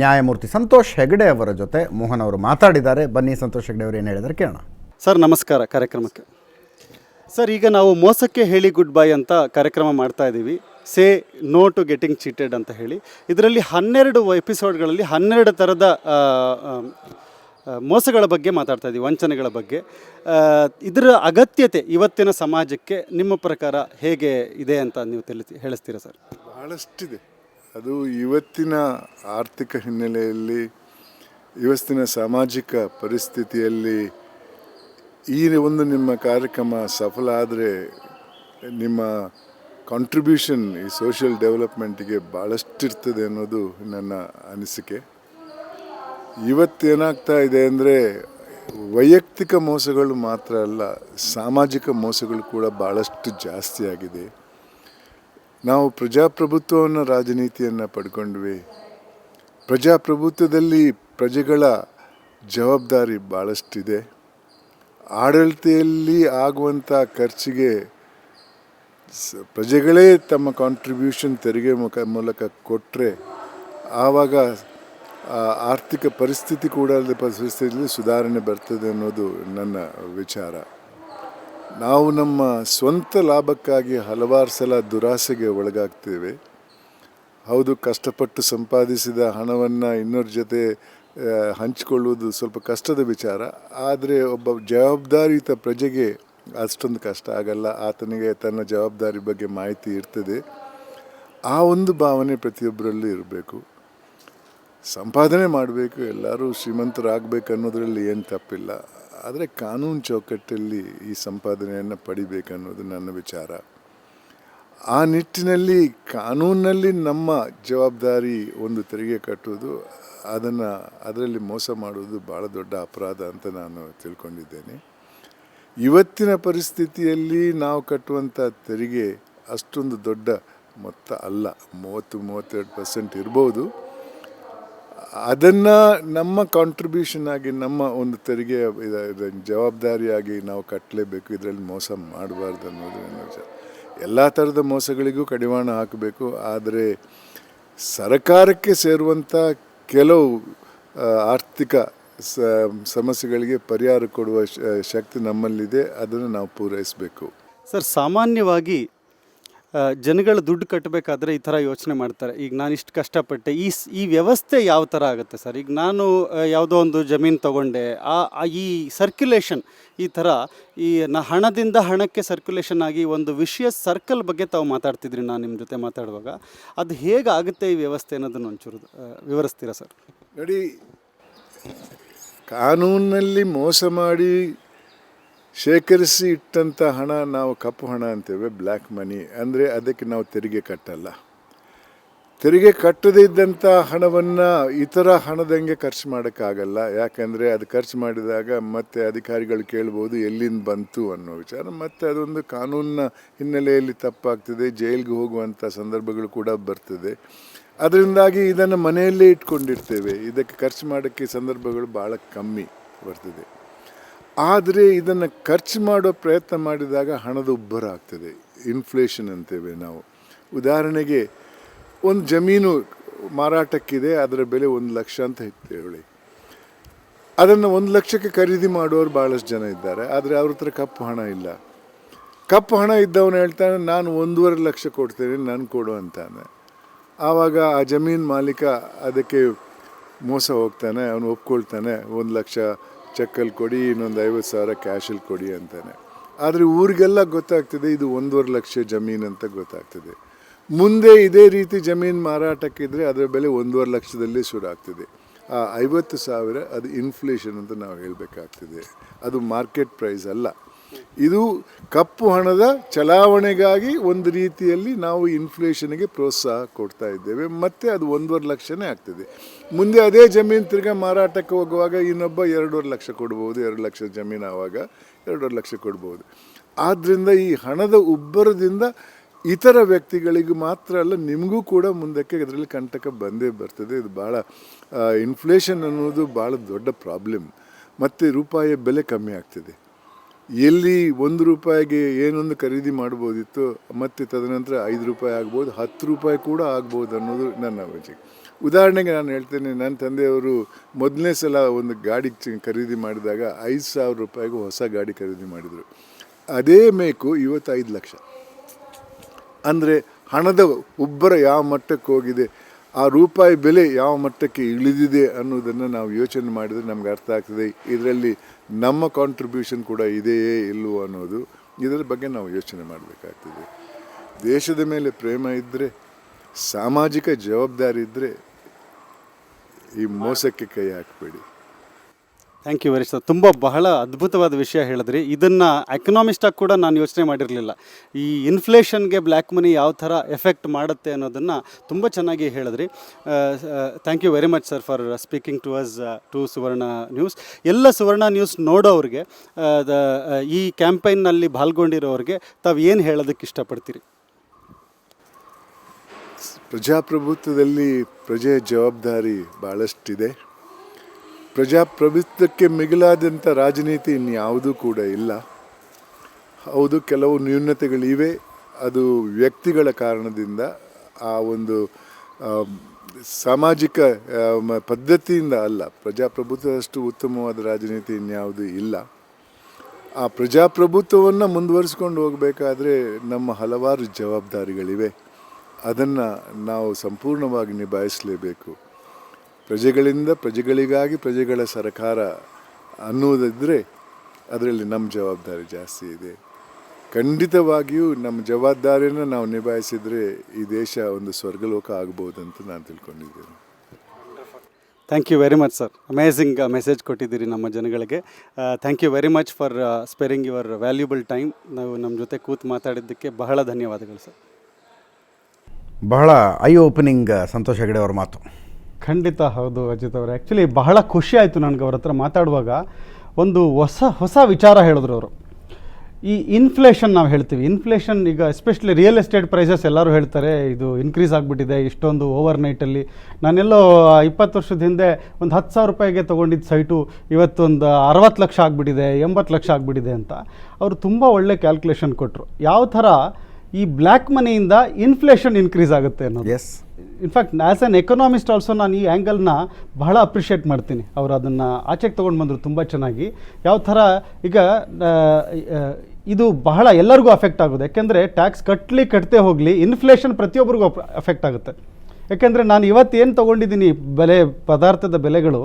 Speaker 1: ನ್ಯಾಯಮೂರ್ತಿ ಸಂತೋಷ್ ಹೆಗಡೆ ಅವರ ಜೊತೆ ಮೋಹನ್ ಅವರು ಮಾತಾಡಿದ್ದಾರೆ. ಬನ್ನಿ ಸಂತೋಷ್ ಹೆಗಡೆ ಅವರು ಏನು ಹೇಳಿದ್ದಾರೆ ಕೇಳೋಣ.
Speaker 2: ಸರ್ ನಮಸ್ಕಾರ ಕಾರ್ಯಕ್ರಮಕ್ಕೆ. ಸರ್ ಈಗ ನಾವು ಮೋಸಕ್ಕೆ ಹೇಳಿ ಗುಡ್ ಬೈ ಅಂತ ಕಾರ್ಯಕ್ರಮ ಮಾಡ್ತಾ ಇದ್ದೀವಿ. Say no to getting cheated ಅಂತ ಹೇಳಿ. ಇದರಲ್ಲಿ ಹನ್ನೆರಡು ಎಪಿಸೋಡ್ಗಳಲ್ಲಿ ಹನ್ನೆರಡು ಥರದ ಮೋಸಗಳ ಬಗ್ಗೆ ಮಾತಾಡ್ತಾ ಇದ್ದೀವಿ ವಂಚನೆಗಳ ಬಗ್ಗೆ. ಇದರ ಅಗತ್ಯತೆ ಇವತ್ತಿನ ಸಮಾಜಕ್ಕೆ ನಿಮ್ಮ ಪ್ರಕಾರ ಹೇಗೆ ಇದೆ ಅಂತ ನೀವು ತಿಳಿಸಿ ಹೇಳಿಸ್ತೀರಾ ಸರ್?
Speaker 4: ಬಹಳಷ್ಟಿದೆ. ಅದು ಇವತ್ತಿನ ಆರ್ಥಿಕ ಹಿನ್ನೆಲೆಯಲ್ಲಿ, ಇವತ್ತಿನ ಸಾಮಾಜಿಕ ಪರಿಸ್ಥಿತಿಯಲ್ಲಿ ಈ ಒಂದು ನಿಮ್ಮ ಕಾರ್ಯಕ್ರಮ ಸಫಲ ಆದರೆ ನಿಮ್ಮ ಕಾಂಟ್ರಿಬ್ಯೂಷನ್ ಈ ಸೋಷಿಯಲ್ ಡೆವಲಪ್ಮೆಂಟಿಗೆ ಭಾಳಷ್ಟಿರ್ತದೆ ಅನ್ನೋದು ನನ್ನ ಅನಿಸಿಕೆ. ಇವತ್ತೇನಾಗ್ತಾ ಇದೆ ಅಂದರೆ ವೈಯಕ್ತಿಕ ಮೋಸಗಳು ಮಾತ್ರ ಅಲ್ಲ, ಸಾಮಾಜಿಕ ಮೋಸಗಳು ಕೂಡ ಭಾಳಷ್ಟು ಜಾಸ್ತಿ ಆಗಿದೆ. ನಾವು ಪ್ರಜಾಪ್ರಭುತ್ವವನ್ನು ರಾಜನೀತಿಯನ್ನು ಪಡ್ಕೊಂಡ್ವಿ. ಪ್ರಜಾಪ್ರಭುತ್ವದಲ್ಲಿ ಪ್ರಜೆಗಳ ಜವಾಬ್ದಾರಿ ಭಾಳಷ್ಟಿದೆ ಆಡಳಿತೆಯಲ್ಲಿ ಆಗುವಂಥ ಖರ್ಚಿಗೆ ಪ್ರಜೆಗಳೇ ತಮ್ಮ ಕಾಂಟ್ರಿಬ್ಯೂಷನ್ ತೆರಿಗೆ ಮುಖ ಮೂಲಕ ಕೊಟ್ಟರೆ ಆವಾಗ ಆರ್ಥಿಕ ಪರಿಸ್ಥಿತಿ ಕೂಡ ಪರಿಸ್ಥಿತಿಯಲ್ಲಿ ಸುಧಾರಣೆ ಬರ್ತದೆ ಅನ್ನೋದು ನನ್ನ ವಿಚಾರ. ನಾವು ನಮ್ಮ ಸ್ವಂತ ಲಾಭಕ್ಕಾಗಿ ಹಲವಾರು ಸಲ ದುರಾಸೆಗೆ ಒಳಗಾಗ್ತೇವೆ. ಹೌದು, ಕಷ್ಟಪಟ್ಟು ಸಂಪಾದಿಸಿದ ಹಣವನ್ನು ಇನ್ನೊರ ಜೊತೆ ಹಂಚಿಕೊಳ್ಳುವುದು ಸ್ವಲ್ಪ ಕಷ್ಟದ ವಿಚಾರ. ಆದರೆ ಒಬ್ಬ ಜವಾಬ್ದಾರಿಯುತ ಪ್ರಜೆಗೆ ಅಷ್ಟೊಂದು ಕಷ್ಟ ಆಗಲ್ಲ. ಆತನಿಗೆ ತನ್ನ ಜವಾಬ್ದಾರಿ ಬಗ್ಗೆ ಮಾಹಿತಿ ಇರ್ತದೆ. ಆ ಒಂದು ಭಾವನೆ ಪ್ರತಿಯೊಬ್ಬರಲ್ಲೂ ಇರಬೇಕು. ಸಂಪಾದನೆ ಮಾಡಬೇಕು, ಎಲ್ಲರೂ ಶ್ರೀಮಂತರಾಗಬೇಕು ಅನ್ನೋದರಲ್ಲಿ ಏನು ತಪ್ಪಿಲ್ಲ. ಆದರೆ ಕಾನೂನು ಚೌಕಟ್ಟಲ್ಲಿ ಈ ಸಂಪಾದನೆಯನ್ನು ಪಡಿಬೇಕನ್ನೋದು ನನ್ನ ವಿಚಾರ. ಆ ನಿಟ್ಟಿನಲ್ಲಿ ಕಾನೂನಿನಲ್ಲಿ ನಮ್ಮ ಜವಾಬ್ದಾರಿ ಒಂದು ತೆರಿಗೆ ಕಟ್ಟುವುದು, ಅದನ್ನು, ಅದರಲ್ಲಿ ಮೋಸ ಮಾಡುವುದು ಭಾಳ ದೊಡ್ಡ ಅಪರಾಧ ಅಂತ ನಾನು ತಿಳ್ಕೊಂಡಿದ್ದೇನೆ. ಇವತ್ತಿನ ಪರಿಸ್ಥಿತಿಯಲ್ಲಿ ನಾವು ಕಟ್ಟುವಂಥ ತೆರಿಗೆ ಅಷ್ಟೊಂದು ದೊಡ್ಡ ಮೊತ್ತ ಅಲ್ಲ. ಮೂವತ್ತು, ಮೂವತ್ತೆರಡು ಪರ್ಸೆಂಟ್ ಇರ್ಬೋದು. ಅದನ್ನು ನಮ್ಮ ಕಾಂಟ್ರಿಬ್ಯೂಷನ್ ಆಗಿ ನಮ್ಮ ಒಂದು ತೆರಿಗೆ ಜವಾಬ್ದಾರಿಯಾಗಿ ನಾವು ಕಟ್ಟಲೇಬೇಕು ಇದರಲ್ಲಿ ಮೋಸ ಮಾಡಬಾರ್ದು ಅನ್ನೋದು ಎಲ್ಲ ಥರದ ಮೋಸಗಳಿಗೂ ಕಡಿವಾಣ ಹಾಕಬೇಕು. ಆದರೆ ಸರ್ಕಾರಕ್ಕೆ ಸೇರುವಂಥ ಕೆಲವು ಆರ್ಥಿಕ ಸಮಸ್ಯೆಗಳಿಗೆ ಪರಿಹಾರ ಕೊಡುವ ಶಕ್ತಿ ನಮ್ಮಲ್ಲಿದೆ. ಅದನ್ನು ನಾವು ಪೂರೈಸಬೇಕು.
Speaker 2: ಸರ್, ಸಾಮಾನ್ಯವಾಗಿ ಜನಗಳು ದುಡ್ಡು ಕಟ್ಟಬೇಕಾದ್ರೆ ಈ ಥರ ಯೋಚನೆ ಮಾಡ್ತಾರೆ. ಈಗ ನಾನು ಇಷ್ಟು ಕಷ್ಟಪಟ್ಟೆ, ಈ ಈ ವ್ಯವಸ್ಥೆ ಯಾವ ಥರ ಆಗುತ್ತೆ ಸರ್? ಈಗ ನಾನು ಯಾವುದೋ ಒಂದು ಜಮೀನು ತಗೊಂಡೆ, ಆ ಈ ಸರ್ಕ್ಯುಲೇಷನ್ ಈ ಥರ ಈ ನ, ಹಣದಿಂದ ಹಣಕ್ಕೆ ಸರ್ಕ್ಯುಲೇಷನ್ ಆಗಿ ಒಂದು ವಿಷಯ ಸರ್ಕಲ್ ಬಗ್ಗೆ ತಾವು ಮಾತಾಡ್ತಿದ್ರಿ ನಾನು ನಿಮ್ಮ ಜೊತೆ ಮಾತಾಡುವಾಗ. ಅದು ಹೇಗೆ ಆಗುತ್ತೆ ಈ ವ್ಯವಸ್ಥೆ ಅನ್ನೋದನ್ನು ಒಂಚೂರು ವಿವರಿಸ್ತೀರಾ ಸರ್?
Speaker 4: ನೋಡಿ, ಕಾನೂನಿನಲ್ಲಿ ಮೋಸ ಮಾಡಿ ಶೇಖರಿಸಿ ಇಟ್ಟಂಥ ಹಣ ನಾವು ಕಪ್ಪು ಹಣ ಅಂತೇವೆ ಬ್ಲ್ಯಾಕ್ ಮನಿ ಅಂದರೆ ಅದಕ್ಕೆ ನಾವು ತೆರಿಗೆ ಕಟ್ಟಲ್ಲ. ತೆರಿಗೆ ಕಟ್ಟದೇ ಇದ್ದಂಥ ಹಣವನ್ನು ಇತರ ಹಣದಂಗೆ ಖರ್ಚು ಮಾಡೋಕ್ಕಾಗಲ್ಲ. ಯಾಕೆಂದರೆ ಅದು ಖರ್ಚು ಮಾಡಿದಾಗ ಮತ್ತೆ ಅಧಿಕಾರಿಗಳು ಕೇಳ್ಬೋದು, ಎಲ್ಲಿಂದ ಬಂತು ಅನ್ನೋ ವಿಚಾರ. ಮತ್ತು ಅದೊಂದು ಕಾನೂನಿನ ಹಿನ್ನೆಲೆಯಲ್ಲಿ ತಪ್ಪಾಗ್ತದೆ, ಜೈಲಿಗೆ ಹೋಗುವಂಥ ಸಂದರ್ಭಗಳು ಕೂಡ ಬರ್ತದೆ. ಅದರಿಂದಾಗಿ ಇದನ್ನು ಮನೆಯಲ್ಲೇ ಇಟ್ಕೊಂಡಿರ್ತೇವೆ. ಇದಕ್ಕೆ ಖರ್ಚು ಮಾಡೋಕ್ಕೆ ಸಂದರ್ಭಗಳು ಭಾಳ ಕಮ್ಮಿ ಬರ್ತದೆ. ಆದರೆ ಇದನ್ನು ಖರ್ಚು ಮಾಡೋ ಪ್ರಯತ್ನ ಮಾಡಿದಾಗ ಹಣದ ಉಬ್ಬರ ಆಗ್ತದೆ. ಇನ್ಫ್ಲೇಷನ್ ಅಂತೇವೆ ನಾವು. ಉದಾಹರಣೆಗೆ ಒಂದು ಜಮೀನು ಮಾರಾಟಕ್ಕಿದೆ, ಅದರ ಬೆಲೆ ಒಂದು ಲಕ್ಷ ಅಂತ ಹೇಳಿ. ಅದನ್ನು ಒಂದು ಲಕ್ಷಕ್ಕೆ ಖರೀದಿ ಮಾಡುವವರು ಭಾಳಷ್ಟು ಜನ ಇದ್ದಾರೆ. ಆದರೆ ಅವ್ರ ಹತ್ರ ಕಪ್ಪು ಹಣ ಇಲ್ಲ. ಕಪ್ಪು ಹಣ ಇದ್ದವನು ಹೇಳ್ತಾನೆ, ನಾನು ಒಂದೂವರೆ ಲಕ್ಷ ಕೊಡ್ತೇನೆ, ನಾನು ಕೊಡು ಅಂತಾನೆ. ಆವಾಗ ಆ ಜಮೀನು ಮಾಲೀಕ ಅದಕ್ಕೆ ಮೋಸ ಹೋಗ್ತಾನೆ, ಅವನು ಒಪ್ಕೊಳ್ತಾನೆ, ಒಂದು ಲಕ್ಷ ಚೆಕ್ಕಲ್ಲಿ ಕೊಡಿ, ಇನ್ನೊಂದು ಐವತ್ತು ಸಾವಿರ ಕ್ಯಾಶಲ್ಲಿ ಕೊಡಿ ಅಂತಾನೆ. ಆದರೆ ಊರಿಗೆಲ್ಲ ಗೊತ್ತಾಗ್ತದೆ, ಇದು ಒಂದೂವರೆ ಲಕ್ಷ ಜಮೀನು ಅಂತ ಗೊತ್ತಾಗ್ತದೆ. ಮುಂದೆ ಇದೇ ರೀತಿ ಜಮೀನು ಮಾರಾಟಕ್ಕಿದ್ರೆ ಅದರ ಬೆಲೆ ಒಂದೂವರೆ ಲಕ್ಷದಲ್ಲೇ ಶುರು ಆಗ್ತದೆ. ಆ ಐವತ್ತು ಸಾವಿರ ಅದು ಇನ್ಫ್ಲೇಷನ್ ಅಂತ ನಾವು ಹೇಳಬೇಕಾಗ್ತದೆ. ಅದು ಮಾರ್ಕೆಟ್ ಪ್ರೈಸ್ ಅಲ್ಲ. ಇದು ಕಪ್ಪು ಹಣದ ಚಲಾವಣೆಗಾಗಿ ಒಂದು ರೀತಿಯಲ್ಲಿ ನಾವು ಇನ್ಫ್ಲೇಷನ್ಗೆ ಪ್ರೋತ್ಸಾಹ ಕೊಡ್ತಾ ಇದ್ದೇವೆ. ಮತ್ತು ಅದು ಒಂದೂವರೆ ಲಕ್ಷನೇ ಆಗ್ತದೆ. ಮುಂದೆ ಅದೇ ಜಮೀನು ತಿರ್ಗಾ ಮಾರಾಟಕ್ಕೆ ಹೋಗುವಾಗ ಇನ್ನೊಬ್ಬ ಎರಡೂವರೆ ಲಕ್ಷ ಕೊಡ್ಬೋದು, ಎರಡು ಲಕ್ಷ ಜಮೀನು ಆವಾಗ ಎರಡೂವರೆ ಲಕ್ಷ ಕೊಡ್ಬೋದು. ಆದ್ದರಿಂದ ಈ ಹಣದ ಉಬ್ಬರದಿಂದ ಇತರ ವ್ಯಕ್ತಿಗಳಿಗೂ ಮಾತ್ರ ಅಲ್ಲ, ನಿಮಗೂ ಕೂಡ ಮುಂದಕ್ಕೆ ಇದರಲ್ಲಿ ಕಂಟಕ ಬಂದೇ ಬರ್ತದೆ. ಇದು ಭಾಳ ಇನ್ಫ್ಲೇಷನ್ ಅನ್ನೋದು ಭಾಳ ದೊಡ್ಡ ಪ್ರಾಬ್ಲಮ್ ಮತ್ತು ರೂಪಾಯಿಯ ಬೆಲೆ ಕಮ್ಮಿ ಆಗ್ತದೆ. ಎಲ್ಲಿ ಒಂದು ರೂಪಾಯಿಗೆ ಏನೊಂದು ಖರೀದಿ ಮಾಡ್ಬೋದಿತ್ತು, ಮತ್ತು ತದನಂತರ ಐದು ರೂಪಾಯಿ ಆಗ್ಬೋದು, ಹತ್ತು ರೂಪಾಯಿ ಕೂಡ ಆಗ್ಬೋದು ಅನ್ನೋದು ನನ್ನ ಅಭಿರುಚಿ. ಉದಾಹರಣೆಗೆ ನಾನು ಹೇಳ್ತೇನೆ, ನನ್ನ ತಂದೆಯವರು ಮೊದಲನೇ ಸಲ ಒಂದು ಗಾಡಿ ಖರೀದಿ ಮಾಡಿದಾಗ ಐದು ಸಾವಿರ ರೂಪಾಯಿಗೂ ಹೊಸ ಗಾಡಿ ಖರೀದಿ ಮಾಡಿದರು. ಅದೇ ಮೇಕು ಇವತ್ತು ಐದು ಲಕ್ಷ. ಅಂದರೆ ಹಣದ ಉಬ್ಬರ ಯಾವ ಮಟ್ಟಕ್ಕೆ ಹೋಗಿದೆ ಆ ರೂಪಾಯಿ ಬೆಲೆ ಯಾವ ಮಟ್ಟಕ್ಕೆ ಇಳಿದಿದೆ ಅನ್ನೋದನ್ನು ನಾವು ಯೋಚನೆ ಮಾಡಿದರೆ ನಮ್ಗೆ ಅರ್ಥ ಆಗ್ತದೆ. ಇದರಲ್ಲಿ ನಮ್ಮ ಕಾಂಟ್ರಿಬ್ಯೂಷನ್ ಕೂಡ ಇದೆಯೇ ಇಲ್ಲವೋ ಅನ್ನೋದು ಇದರ ಬಗ್ಗೆ ನಾವು ಯೋಚನೆ ಮಾಡಬೇಕಾಗ್ತದೆ. ದೇಶದ ಮೇಲೆ ಪ್ರೇಮ ಇದ್ದರೆ ಸಾಮಾಜಿಕ ಜವಾಬ್ದಾರಿ ಇದ್ದರೆ ಈ ಮೋಸಕ್ಕೆ ಕೈ ಹಾಕಬೇಡಿ.
Speaker 2: ಥ್ಯಾಂಕ್ ಯು ವರಿಷ್ಠ ತುಂಬ ಬಹಳ ಅದ್ಭುತವಾದ ವಿಷಯ ಹೇಳಿದ್ರಿ. ಇದನ್ನು ಎಕನಾಮಿಸ್ಟಾಗಿ ಕೂಡ ನಾನು ಯೋಚನೆ ಮಾಡಿರಲಿಲ್ಲ. ಈ ಇನ್ಫ್ಲೇಷನ್ಗೆ ಬ್ಲ್ಯಾಕ್ ಮನಿ ಯಾವ ಥರ ಎಫೆಕ್ಟ್ ಮಾಡುತ್ತೆ ಅನ್ನೋದನ್ನು ತುಂಬ ಚೆನ್ನಾಗಿ ಹೇಳಿದ್ರಿ. Thank you very much sir for speaking to us to Suvarna news ಎಲ್ಲ ಸುವರ್ಣ ನ್ಯೂಸ್ ನೋಡೋರಿಗೆ ಈ ಕ್ಯಾಂಪೈನ್ನಲ್ಲಿ ಪಾಲ್ಗೊಂಡಿರೋರಿಗೆ ತಾವು ಏನು ಹೇಳೋದಕ್ಕೆ ಇಷ್ಟಪಡ್ತೀರಿ?
Speaker 4: ಪ್ರಜಾಪ್ರಭುತ್ವದಲ್ಲಿ ಪ್ರಜೆಯ ಜವಾಬ್ದಾರಿ ಭಾಳಷ್ಟಿದೆ ಪ್ರಜಾಪ್ರಭುತ್ವಕ್ಕೆ ಮಿಗಿಲಾದಂಥ ರಾಜನೀತಿ ಇನ್ಯಾವುದೂ ಕೂಡ ಇಲ್ಲ. ಹೌದು, ಕೆಲವು ನ್ಯೂನತೆಗಳಿವೆ. ಅದು ವ್ಯಕ್ತಿಗಳ ಕಾರಣದಿಂದ, ಆ ಒಂದು ಸಾಮಾಜಿಕ ಪದ್ಧತಿಯಿಂದ ಅಲ್ಲ. ಪ್ರಜಾಪ್ರಭುತ್ವದಷ್ಟು ಉತ್ತಮವಾದ ರಾಜನೀತಿ ಇನ್ಯಾವುದೂ ಇಲ್ಲ. ಆ ಪ್ರಜಾಪ್ರಭುತ್ವವನ್ನು ಮುಂದುವರಿಸ್ಕೊಂಡು ಹೋಗಬೇಕಾದ್ರೆ ನಮ್ಮ ಹಲವಾರು ಜವಾಬ್ದಾರಿಗಳಿವೆ. ಅದನ್ನು ನಾವು ಸಂಪೂರ್ಣವಾಗಿ ನಿಭಾಯಿಸಲೇಬೇಕು. ಪ್ರಜೆಗಳಿಂದ ಪ್ರಜೆಗಳಿಗಾಗಿ ಪ್ರಜೆಗಳ ಸರ್ಕಾರ ಅನ್ನುವುದಿದ್ದರೆ ಅದರಲ್ಲಿ ನಮ್ಮ ಜವಾಬ್ದಾರಿ ಜಾಸ್ತಿ ಇದೆ. ಖಂಡಿತವಾಗಿಯೂ ನಮ್ಮ ಜವಾಬ್ದಾರಿಯನ್ನು ನಾವು ನಿಭಾಯಿಸಿದರೆ ಈ ದೇಶ ಒಂದು ಸ್ವರ್ಗಲೋಕ ಆಗ್ಬೋದಂತ ನಾನು ತಿಳ್ಕೊಂಡಿದ್ದೇನೆ.
Speaker 2: Thank you very much sir amazing message ಕೊಟ್ಟಿದ್ದೀರಿ ನಮ್ಮ ಜನಗಳಿಗೆ. Thank you very much for sparing your valuable time ನಾವು ನಮ್ಮ ಜೊತೆ ಕೂತು ಮಾತಾಡಿದ್ದಕ್ಕೆ ಬಹಳ ಧನ್ಯವಾದಗಳು ಸರ್
Speaker 1: ಬಹಳ ಐ ಓಪನಿಂಗ್ ಸಂತೋಷ ಹೆಗಡೆ ಅವ್ರ ಮಾತು.
Speaker 2: ಖಂಡಿತ ಹೌದು ಅಜಿತ್ ಅವರು. ಆ್ಯಕ್ಚುಲಿ ಬಹಳ ಖುಷಿ ಆಯಿತು ನನಗೆ ಅವ್ರ ಹತ್ರ ಮಾತಾಡುವಾಗ. ಒಂದು ಹೊಸ ಹೊಸ ವಿಚಾರ ಹೇಳಿದ್ರು ಅವರು. ಈ ಇನ್ಫ್ಲೇಷನ್ ನಾವು ಹೇಳ್ತೀವಿ. ಇನ್ಫ್ಲೇಷನ್ ಈಗ ಎಸ್ಪೆಷಲಿ ರಿಯಲ್ ಎಸ್ಟೇಟ್ ಪ್ರೈಸಸ್ ಎಲ್ಲರೂ ಹೇಳ್ತಾರೆ, ಇದು ಇನ್ಕ್ರೀಸ್ ಆಗಿಬಿಟ್ಟಿದೆ, ಇಷ್ಟೊಂದು ಓವರ್ ನೈಟಲ್ಲಿ ನಾನೆಲ್ಲೋ ಇಪ್ಪತ್ತು ವರ್ಷದ ಹಿಂದೆ ಒಂದು ಹತ್ತು ಸಾವಿರ ರೂಪಾಯಿಗೆ ತೊಗೊಂಡಿದ್ದ ಸೈಟು, ಇವತ್ತೊಂದು ಅರವತ್ತು ಲಕ್ಷ ಆಗಿಬಿಟ್ಟಿದೆ, ಎಂಬತ್ತು ಲಕ್ಷ ಆಗಿಬಿಟ್ಟಿದೆ ಅಂತ. ಅವರು ತುಂಬ ಒಳ್ಳೆ ಕ್ಯಾಲ್ಕುಲೇಷನ್ ಕೊಟ್ಟರು ಯಾವ ಥರ ಈ ಬ್ಲ್ಯಾಕ್ ಮನಿಯಿಂದ ಇನ್ಫ್ಲೇಷನ್ ಇನ್ಕ್ರೀಸ್ ಆಗುತ್ತೆ ಅನ್ನೋದು.
Speaker 1: Yes
Speaker 2: in fact as an economist also ನಾನು ಈ ಆ್ಯಂಗಲ್ನ ಬಹಳ ಅಪ್ರಿಷಿಯೇಟ್ ಮಾಡ್ತೀನಿ. ಅವರು ಅದನ್ನು ಆಚೆಗೆ ತೊಗೊಂಡು ಬಂದರು ತುಂಬ ಚೆನ್ನಾಗಿ. ಯಾವ ಥರ, ಈಗ ಇದು ಬಹಳ ಎಲ್ಲರಿಗೂ ಅಫೆಕ್ಟ್ ಆಗೋದು. ಯಾಕೆಂದರೆ ಟ್ಯಾಕ್ಸ್ ಕಟ್ಟಲಿ ಕಟ್ಟದೆ ಹೋಗಲಿ ಇನ್ಫ್ಲೇಷನ್ ಪ್ರತಿಯೊಬ್ಬರಿಗೂ ಅಫೆಕ್ಟ್ ಆಗುತ್ತೆ. ಯಾಕೆಂದರೆ ನಾನು ಇವತ್ತೇನು ತೊಗೊಂಡಿದ್ದೀನಿ ಬೆಲೆ ಪದಾರ್ಥದ ಬೆಲೆಗಳು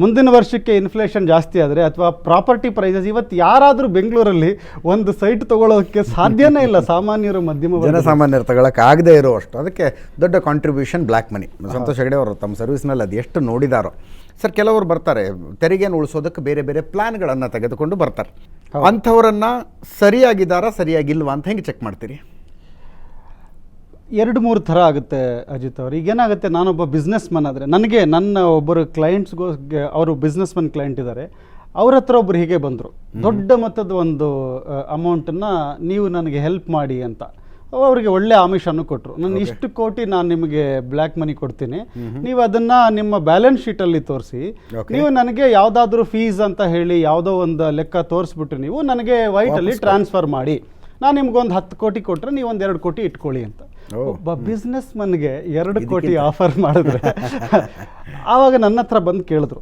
Speaker 2: ಮುಂದಿನ ವರ್ಷಕ್ಕೆ ಇನ್ಫ್ಲೇಷನ್ ಜಾಸ್ತಿ ಆದರೆ ಅಥವಾ ಪ್ರಾಪರ್ಟಿ ಪ್ರೈಸಸ್ ಇವತ್ತು ಯಾರಾದರೂ ಬೆಂಗಳೂರಲ್ಲಿ ಒಂದು ಸೈಟ್ ತೊಗೊಳ್ಳೋಕ್ಕೆ ಸಾಧ್ಯನೇ ಇಲ್ಲ ಸಾಮಾನ್ಯರು ಮಧ್ಯಮ ಜನ
Speaker 1: ಜನಸಾಮಾನ್ಯರು ತಗೊಳಕ್ಕೆ ಇರೋ ಇರುವಷ್ಟು ಅದಕ್ಕೆ ದೊಡ್ಡ contribution black money Santosh Hegde ಅವರು ತಮ್ಮ ಸರ್ವಿಸ್ನಲ್ಲಿ ಅದು ಎಷ್ಟು ನೋಡಿದಾರೋ. ಸರ್ ಕೆಲವರು ಬರ್ತಾರೆ ತೆರಿಗೆಯನ್ನು ಉಳಿಸೋದಕ್ಕೆ ಬೇರೆ ಬೇರೆ ಪ್ಲಾನ್ಗಳನ್ನು ತೆಗೆದುಕೊಂಡು ಬರ್ತಾರೆ. ಅಂಥವರನ್ನು ಸರಿಯಾಗಿದ್ದಾರಾ ಸರಿಯಾಗಿಲ್ವಾ ಅಂತ ಹೆಂಗೆ ಚೆಕ್ ಮಾಡ್ತೀರಿ?
Speaker 2: ಎರಡು ಮೂರು ಥರ ಆಗುತ್ತೆ ಅಜಿತ್ ಅವರು. ಈಗೇನಾಗುತ್ತೆ ನಾನೊಬ್ಬ ಬಿಸ್ನೆಸ್ ಮನ್ ಆದರೆ ನನಗೆ ನನ್ನ ಒಬ್ಬರು ಕ್ಲೈಂಟ್ಸ್ಗೋ ಅವರು ಬಿಸ್ನೆಸ್ ಮನ್ ಕ್ಲೈಂಟ್ ಇದ್ದಾರೆ ಅವ್ರ ಹತ್ರ ಒಬ್ರು ಹೀಗೆ ಬಂದರು. ದೊಡ್ಡ ಮೊತ್ತದ ಒಂದು ಅಮೌಂಟನ್ನು ನೀವು ನನಗೆ ಹೆಲ್ಪ್ ಮಾಡಿ ಅಂತ. ಅವರಿಗೆ ಒಳ್ಳೆ ಆಮಿಷನ್ನು ಕೊಟ್ಟರು ನಾನು ಇಷ್ಟು ಕೋಟಿ ನಾನು ನಿಮಗೆ ಬ್ಲ್ಯಾಕ್ ಮನಿ ಕೊಡ್ತೀನಿ. ನೀವು ಅದನ್ನ ನಿಮ್ಮ ಬ್ಯಾಲೆನ್ಸ್ ಶೀಟಲ್ಲಿ ತೋರಿಸಿ. ನೀವು ನನಗೆ ಯಾವುದಾದ್ರೂ ಫೀಸ್ ಅಂತ ಹೇಳಿ ಯಾವುದೋ ಒಂದು ಲೆಕ್ಕ ತೋರಿಸ್ಬಿಟ್ಟು ನೀವು ನನಗೆ ವೈಟಲ್ಲಿ ಟ್ರಾನ್ಸ್ಫರ್ ಮಾಡಿ. ನಾನು ನಿಮ್ಗೊಂದು ಹತ್ತು ಕೋಟಿ ಕೊಟ್ಟರೆ ನೀವು ಒಂದು ಎರಡು ಕೋಟಿ ಇಟ್ಕೊಳ್ಳಿ ಅಂತ. ಒಬ್ಬ ಬಿಸ್ನೆಸ್ ಮನ್ಗೆ ಎರಡು ಕೋಟಿ ಆಫರ್ ಮಾಡಿದ್ರೆ. ಆವಾಗ ನನ್ನ ಹತ್ರ ಬಂದು ಕೇಳಿದ್ರು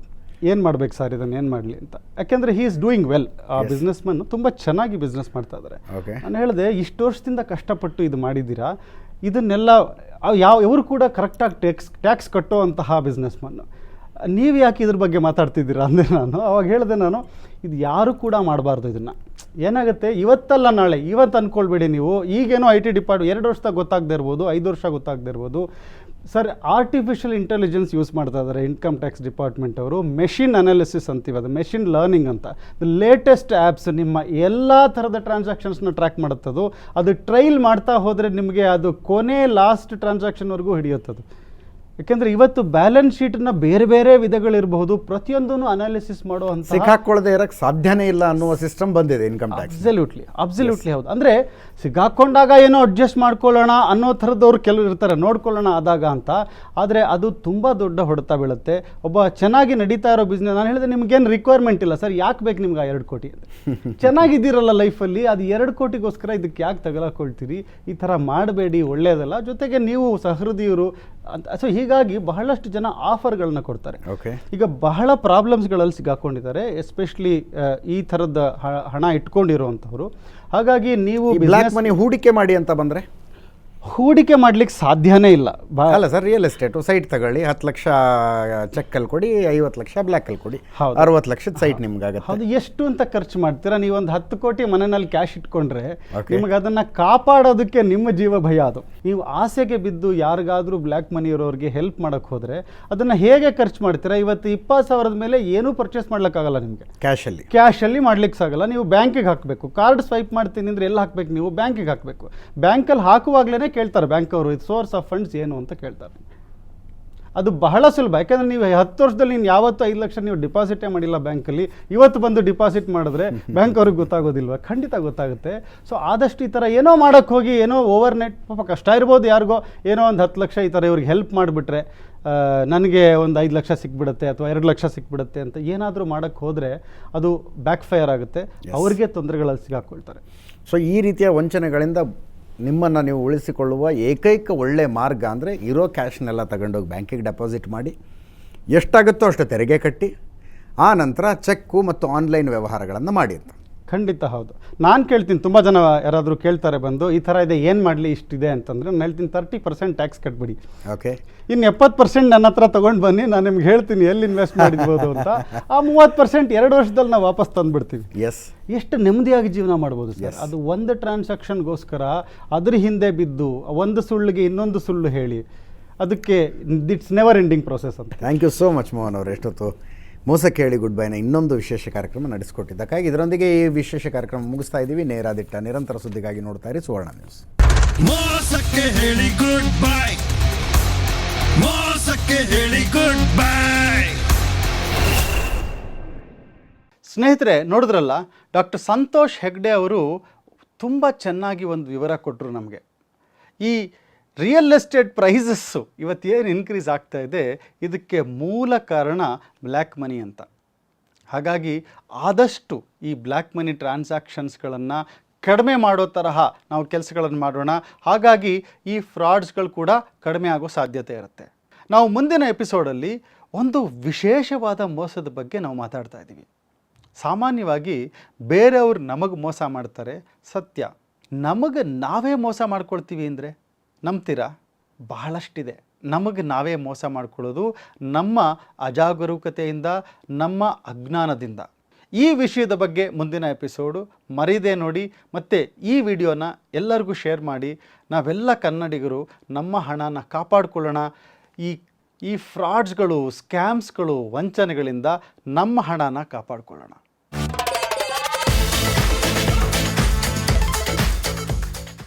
Speaker 2: ಏನು ಮಾಡ್ಬೇಕು ಸರ್ ಇದನ್ನು ಏನು ಮಾಡಲಿ? ಅಂತ. ಯಾಕೆಂದರೆ he is doing well a businessman ತುಂಬ ಚೆನ್ನಾಗಿ ಬಿಸ್ನೆಸ್ ಮಾಡ್ತಾ ಇದ್ದಾರೆ ನಾನು ಹೇಳಿದೆ ಇಷ್ಟು ವರ್ಷದಿಂದ ಕಷ್ಟಪಟ್ಟು ಇದು ಮಾಡಿದ್ದೀರಾ? ಇದನ್ನೆಲ್ಲ ಯಾವ ಇವರು ಕೂಡ ಕರೆಕ್ಟಾಗಿ ಟ್ಯಾಕ್ಸ್ ಟ್ಯಾಕ್ಸ್ ಕಟ್ಟುವಂತಹ ಬಿಸ್ನೆಸ್ ಮನ್ನು ನೀವು ಯಾಕೆ ಇದ್ರ ಬಗ್ಗೆ ಮಾತಾಡ್ತಿದ್ದೀರಾ? ಅಂದೆ ನಾನು. ಅವಾಗ ಹೇಳಿದೆ ನಾನು ಇದು ಯಾರು ಕೂಡ ಮಾಡಬಾರ್ದು ಇದನ್ನು. ಏನಾಗುತ್ತೆ? ಇವತ್ತಲ್ಲ ನಾಳೆ, ಇವತ್ತು ಅಂದ್ಕೊಳ್ಬೇಡಿ ನೀವು. ಈಗೇನೋ ಐ ಟಿ ಡಿಪಾರ್ಟ್ ಎರಡು ವರ್ಷದಾಗ ಗೊತ್ತಾಗದೇ ಇರ್ಬೋದು, ಐದು ವರ್ಷ ಗೊತ್ತಾಗದೇ ಇರ್ಬೋದು. ಸರ್ ಆರ್ಟಿಫಿಷಿಯಲ್ ಇಂಟೆಲಿಜೆನ್ಸ್ ಯೂಸ್ ಮಾಡ್ತಾ ಇದ್ದಾರೆ ಇನ್ಕಮ್ ಟ್ಯಾಕ್ಸ್ ಡಿಪಾರ್ಟ್ಮೆಂಟ್ ಅವರು. ಮೆಷಿನ್ ಅನಾಲಿಸಿಸ್ ಅಂತೀವಿ ಅದು ಮೆಷಿನ್ ಲರ್ನಿಂಗ್ ಅಂತ. ಲೇಟೆಸ್ಟ್ ಆ್ಯಪ್ಸ್ ನಿಮ್ಮ ಎಲ್ಲ ಥರದ ಟ್ರಾನ್ಸಾಕ್ಷನ್ಸ್ನ ಟ್ರ್ಯಾಕ್ ಮಾಡುತ್ತದು. ಅದು ಟ್ರೈಲ್ ಮಾಡ್ತಾ ಹೋದರೆ ನಿಮಗೆ ಅದು ಕೊನೆ ಲಾಸ್ಟ್ ಟ್ರಾನ್ಸಾಕ್ಷನ್ವರೆಗೂ ಹಿಡಿಯುತ್ತದು. ಯಾಕೆಂದರೆ ಇವತ್ತು ಬ್ಯಾಲೆನ್ಸ್ ಶೀಟ್ನ ಬೇರೆ ಬೇರೆ ವಿಧಗಳಿರಬಹುದು ಪ್ರತಿಯೊಂದನ್ನು ಅನಾಲಿಸಿಸ್ ಅಂತ
Speaker 1: ಸಿಕ್ಕಾಕೊಳ್ಳದೆ ಇರಕ್ಕೆ ಸಾಧ್ಯನೇ ಇಲ್ಲ ಅನ್ನುವ ಸಿಸ್ಟಮ್ ಬಂದಿದೆ ಇನ್ಕಮ್ ಟ್ಯಾಕ್ಸ್
Speaker 2: ಅಬ್ಸಲ್ಯೂಟ್ಲಿ ಅಬ್ಸಲ್ಯೂಟ್ಲಿ ಹೌದು. ಅಂದ್ರೆ ಸಿಗಾಕೊಂಡಾಗ ಏನೋ ಅಡ್ಜಸ್ಟ್ ಮಾಡ್ಕೊಳ್ಳೋಣ ಅನ್ನೋ ಥರದವ್ರು ಕೆಲವರು ಇರ್ತಾರೆ ನೋಡ್ಕೊಳ್ಳೋಣ ಆದಾಗ ಅಂತ. ಆದರೆ ಅದು ತುಂಬ ದೊಡ್ಡ ಹೊಡೆತ ಬೀಳುತ್ತೆ. ಒಬ್ಬ ಚೆನ್ನಾಗಿ ನಡೀತಾ ಇರೋ ಬಿಸ್ನೆಸ್ ನಾನು ಹೇಳಿದೆ ನಿಮ್ಗೇನು ರಿಕ್ವೈರ್ಮೆಂಟ್ ಇಲ್ಲ ಸರ್ ಯಾಕೆ ಬೇಕು ನಿಮ್ಗೆ ಆ ಎರಡು ಕೋಟಿ ಚೆನ್ನಾಗಿದ್ದೀರಲ್ಲ ಲೈಫಲ್ಲಿ ಅದು ಎರಡು ಕೋಟಿಗೋಸ್ಕರ ಇದಕ್ಕೆ ಯಾಕೆ ತಗಲಾಕೊಳ್ತೀರಿ? ಈ ಥರ ಮಾಡಬೇಡಿ ಒಳ್ಳೆಯದಲ್ಲ ಜೊತೆಗೆ ನೀವು ಸಹೃದಯರು ಅಂತ. ಸೊ ಹೀಗಾಗಿ ಬಹಳಷ್ಟು ಜನ ಆಫರ್ಗಳನ್ನ ಕೊಡ್ತಾರೆ. ಈಗ ಬಹಳ ಪ್ರಾಬ್ಲಮ್ಸ್ಗಳಲ್ಲಿ ಸಿಗಾಕೊಂಡಿದ್ದಾರೆ ಎಸ್ಪೆಷಲಿ ಈ ಥರದ ಹಣ ಇಟ್ಕೊಂಡಿರುವಂಥವ್ರು. ಹಾಗಾಗಿ ನೀವು ಬ್ಲಾಕ್
Speaker 1: ಮನಿ ಹೂಡಿಕೆ ಮಾಡಿ ಅಂತ ಬಂದ್ರೆ?
Speaker 2: ಹೂಡಿಕೆ ಮಾಡ್ಲಿಕ್ಕೆ ಸಾಧ್ಯನೇ ಇಲ್ಲ.
Speaker 1: ಅಲ್ಲ ಸರ್ ರಿಯಲ್ ಎಸ್ಟೇಟು ಸೈಟ್ ತಗೊಳ್ಳಿ ಹತ್ತು ಲಕ್ಷ ಚೆಕ್ಕಲ್ಲಿ ಕೊಡಿ ಐವತ್ತು ಲಕ್ಷ ಬ್ಲ್ಯಾಕಲ್ಲಿ ಕೊಡಿ.
Speaker 2: ಹೌದು.
Speaker 1: ಅರವತ್ತು ಲಕ್ಷದ ಸೈಟ್ ನಿಮ್ಗಾಗತ್ತೆ.
Speaker 2: ಅದು ಎಷ್ಟು ಅಂತ ಖರ್ಚು ಮಾಡ್ತೀರಾ? ನೀವು ಒಂದು ಹತ್ತು ಕೋಟಿ ಮನೆಯಲ್ಲಿ ಕ್ಯಾಶ್ ಇಟ್ಕೊಂಡ್ರೆ ನಿಮ್ಗೆ ಅದನ್ನ ಕಾಪಾಡೋದಕ್ಕೆ ನಿಮ್ಮ ಜೀವ ಭಯ ಅದು. ನೀವು ಆಸೆಗೆ ಬಿದ್ದು ಯಾರಿಗಾದ್ರೂ ಬ್ಲ್ಯಾಕ್ ಮನಿ ಇರೋರಿಗೆ ಹೆಲ್ಪ್ ಮಾಡಕ್ ಹೋದ್ರೆ ಅದನ್ನ ಹೇಗೆ ಖರ್ಚು ಮಾಡ್ತೀರಾ? ಇವತ್ತು ಇಪ್ಪತ್ತು ಸಾವಿರದ ಮೇಲೆ ಏನೂ ಪರ್ಚೇಸ್ ಮಾಡ್ಲಿಕ್ಕಾಗಲ್ಲ ನಿಮಗೆ.
Speaker 1: ಕ್ಯಾಶಲ್ಲಿ
Speaker 2: ಕ್ಯಾಶಲ್ಲಿ ಮಾಡ್ಲಿಕ್ಕೆ ಸಾಗಲ್ಲ. ನೀವು ಬ್ಯಾಂಕಿಗೆ ಹಾಕಬೇಕು. ಕಾರ್ಡ್ ಸ್ವೈಪ್ ಮಾಡ್ತೀನಿ ಅಂದರೆ ಎಲ್ಲಿ ಹಾಕಬೇಕು ನೀವು? ಬ್ಯಾಂಕಿಗೆ ಹಾಕಬೇಕು. ಬ್ಯಾಂಕಲ್ಲಿ ಹಾಕುವಾಗಲೇ ಕೇಳ್ತಾರೆ ಬ್ಯಾಂಕ್ ಅವರು ಇದು ಸೋರ್ಸ್ ಆಫ್ ಫಂಡ್ಸ್ ಏನು? ಅಂತ ಕೇಳ್ತಾರೆ. ಅದು ಬಹಳ ಸುಲಭ. ಯಾಕಂದರೆ ನೀವು ಹತ್ತು ವರ್ಷದಲ್ಲಿ ನೀನು ಯಾವತ್ತು ಐದು ಲಕ್ಷ ನೀವು ಡಿಪಾಸಿಟೇ ಮಾಡಿಲ್ಲ ಬ್ಯಾಂಕಲ್ಲಿ. ಇವತ್ತು ಬಂದು ಡಿಪಾಸಿಟ್ ಮಾಡಿದ್ರೆ ಬ್ಯಾಂಕ್ ಅವ್ರಿಗೆ ಗೊತ್ತಾಗೋದಿಲ್ವ? ಖಂಡಿತ ಗೊತ್ತಾಗುತ್ತೆ. ಸೊ ಆದಷ್ಟು ಈ ಥರ ಏನೋ ಮಾಡೋಕ್ಕೆ ಹೋಗಿ ಏನೋ ಓವರ್ ನೈಟ್ ಪಾಪ ಕಷ್ಟ ಇರ್ಬೋದು ಯಾರಿಗೋ ಏನೋ ಒಂದು ಹತ್ತು ಲಕ್ಷ ಈ ಥರ ಇವ್ರಿಗೆ ಹೆಲ್ಪ್ ಮಾಡಿಬಿಟ್ರೆ ನನಗೆ ಒಂದು ಐದು ಲಕ್ಷ ಸಿಕ್ಬಿಡುತ್ತೆ ಅಥವಾ ಎರಡು ಲಕ್ಷ ಸಿಕ್ಬಿಡುತ್ತೆ ಅಂತ ಏನಾದರೂ ಮಾಡೋಕ್ಕೆ ಹೋದರೆ ಅದು ಬ್ಯಾಕ್ ಫೈರ್ ಆಗುತ್ತೆ ಅವ್ರಿಗೆ ತೊಂದರೆಗಳಲ್ಲಿ ಸಿಗಾಕ್ಕೊಳ್ತಾರೆ
Speaker 1: ಸೊ ಈ ರೀತಿಯ ವಂಚನೆಗಳಿಂದ ನಿಮ್ಮನ್ನು ನೀವು ಉಳಿಸಿಕೊಳ್ಳುವ ಏಕೈಕ ಒಳ್ಳೆಯ ಮಾರ್ಗ ಅಂದರೆ ಇರೋ ಕ್ಯಾಶ್ನೆಲ್ಲ ತಗೊಂಡೋಗಿ ಬ್ಯಾಂಕಿಗೆ ಡೆಪಾಸಿಟ್ ಮಾಡಿ. ಎಷ್ಟಾಗುತ್ತೋ ಅಷ್ಟು ತೆರಿಗೆ ಕಟ್ಟಿ, ಆ ನಂತರ ಚೆಕ್ಕು ಮತ್ತು ಆನ್ಲೈನ್ ವ್ಯವಹಾರಗಳನ್ನು ಮಾಡಿ ಅಂತ.
Speaker 2: ಖಂಡಿತ ಹೌದು. ನಾನು ಕೇಳ್ತೀನಿ ತುಂಬ ಜನ ಯಾರಾದರೂ ಕೇಳ್ತಾರೆ ಬಂದು ಈ ಥರ ಇದೆ ಏನು ಮಾಡಲಿ ಇಷ್ಟಿದೆ ಅಂತಂದರೆ ನಾನು ಹೇಳ್ತೀನಿ ತರ್ಟಿ ಪರ್ಸೆಂಟ್ ಟ್ಯಾಕ್ಸ್ ಕಟ್ಬಿಡಿ.
Speaker 1: ಓಕೆ.
Speaker 2: ಇನ್ನು ಎಪ್ಪತ್ತು ಪರ್ಸೆಂಟ್ ನನ್ನ ಹತ್ರ ತೊಗೊಂಡು ಬನ್ನಿ ನಾನು ನಿಮ್ಗೆ ಹೇಳ್ತೀನಿ ಎಲ್ಲಿ ಇನ್ವೆಸ್ಟ್ ಮಾಡಿರ್ಬೋದು ಅಂತ. ಆ ಮೂವತ್ತು ಪರ್ಸೆಂಟ್ ಎರಡು ವರ್ಷದಲ್ಲಿ ನಾವು ವಾಪಸ್ ತಂದುಬಿಡ್ತೀವಿ.
Speaker 1: ಎಸ್
Speaker 2: ಎಷ್ಟು ನೆಮ್ಮದಿಯಾಗಿ ಜೀವನ ಮಾಡ್ಬೋದು ಸರ್. ಅದು ಒಂದು ಟ್ರಾನ್ಸಾಕ್ಷನ್ಗೋಸ್ಕರ ಅದ್ರ ಹಿಂದೆ ಬಿದ್ದು ಒಂದು ಸುಳ್ಳಿಗೆ ಇನ್ನೊಂದು ಸುಳ್ಳು ಹೇಳಿ ಅದಕ್ಕೆ ಇಟ್ಸ್ ನೆವರ್ ಎಂಡಿಂಗ್ ಪ್ರೊಸೆಸ್ ಅಂತ.
Speaker 1: Thank you so much Mohan ಅವರು ಎಷ್ಟೊತ್ತು. ಮೋಸ ಕೇಳಿ ಗುಡ್ ಬೈನ ಇನ್ನೊಂದು ವಿಶೇಷ ಕಾರ್ಯಕ್ರಮ ನಡೆಸಿಕೊಟ್ಟಿದ್ದಕ್ಕಾಗಿ ಇದರೊಂದಿಗೆ ಈ ವಿಶೇಷ ಕಾರ್ಯಕ್ರಮ ಮುಗಿಸ್ತಾ ಇದ್ದೀವಿ. ನೇರಾದಿಟ್ಟ ನಿರಂತರ ಸುದ್ದಿಗಾಗಿ ನೋಡ್ತಾ ಇರಿ ಸುವರ್ಣ ನ್ಯೂಸ್
Speaker 3: ಮೋಸಕ್ಕೆ ಹೇಳಿ ಗುಡ್ ಬೈ ಮೋಸಕ್ಕೆ ಹೇಳಿ ಗುಡ್ ಬೈ
Speaker 2: ಸ್ನೇಹಿತರೆ ನೋಡಿದ್ರಲ್ಲ ಡಾಕ್ಟರ್ ಸಂತೋಷ್ ಹೆಗ್ಡೆ ಅವರು ತುಂಬ ಚೆನ್ನಾಗಿ ಒಂದು ವಿವರ ಕೊಟ್ಟರು ನಮಗೆ. ಈ ರಿಯಲ್ ಎಸ್ಟೇಟ್ ಪ್ರೈಸಸ್ಸು ಇವತ್ತೇನು ಇನ್ಕ್ರೀಸ್ ಆಗ್ತಾ ಇದೆ? ಇದಕ್ಕೆ ಮೂಲ ಕಾರಣ ಬ್ಲ್ಯಾಕ್ ಮನಿ ಅಂತ. ಹಾಗಾಗಿ ಆದಷ್ಟು ಈ ಬ್ಲ್ಯಾಕ್ ಮನಿ ಟ್ರಾನ್ಸಾಕ್ಷನ್ಸ್ಗಳನ್ನು ಕಡಿಮೆ ಮಾಡೋ ತರಹ ನಾವು ಕೆಲಸಗಳನ್ನು ಮಾಡೋಣ. ಹಾಗಾಗಿ ಈ ಫ್ರಾಡ್ಸ್ಗಳು ಕೂಡ ಕಡಿಮೆ ಆಗೋ ಸಾಧ್ಯತೆ ಇರುತ್ತೆ. ನಾವು ಮುಂದಿನ ಎಪಿಸೋಡಲ್ಲಿ ಒಂದು ವಿಶೇಷವಾದ ಮೋಸದ ಬಗ್ಗೆ ನಾವು ಮಾತಾಡ್ತಾ ಇದ್ದೀವಿ. ಸಾಮಾನ್ಯವಾಗಿ ಬೇರೆಯವರು ನಮಗೆ ಮೋಸ ಮಾಡ್ತಾರೆ. ಸತ್ಯ. ನಮಗೆ ನಾವೇ ಮೋಸ ಮಾಡ್ಕೊಳ್ತೀವಿ ಅಂದರೆ? ನಂಬ್ತೀರಾ? ಬಹಳಷ್ಟಿದೆ. ನಮಗೆ ನಾವೇ ಮೋಸ ಮಾಡಿಕೊಳ್ಳೋದು ನಮ್ಮ ಅಜಾಗರೂಕತೆಯಿಂದ, ನಮ್ಮ ಅಜ್ಞಾನದಿಂದ. ಈ ವಿಷಯದ ಬಗ್ಗೆ ಮುಂದಿನ ಎಪಿಸೋಡು ಮರೀದೆ ನೋಡಿ, ಮತ್ತು ಈ ವಿಡಿಯೋನ ಎಲ್ಲರಿಗೂ ಶೇರ್ ಮಾಡಿ. ನಾವೆಲ್ಲ ಕನ್ನಡಿಗರು, ನಮ್ಮ ಹಣನ ಕಾಪಾಡಿಕೊಳ್ಳೋಣ. ಈ ಈ ಫ್ರಾಡ್ಸ್ಗಳು, ಸ್ಕ್ಯಾಮ್ಸ್ಗಳು, ವಂಚನೆಗಳಿಂದ ನಮ್ಮ ಹಣನ ಕಾಪಾಡಿಕೊಳ್ಳೋಣ.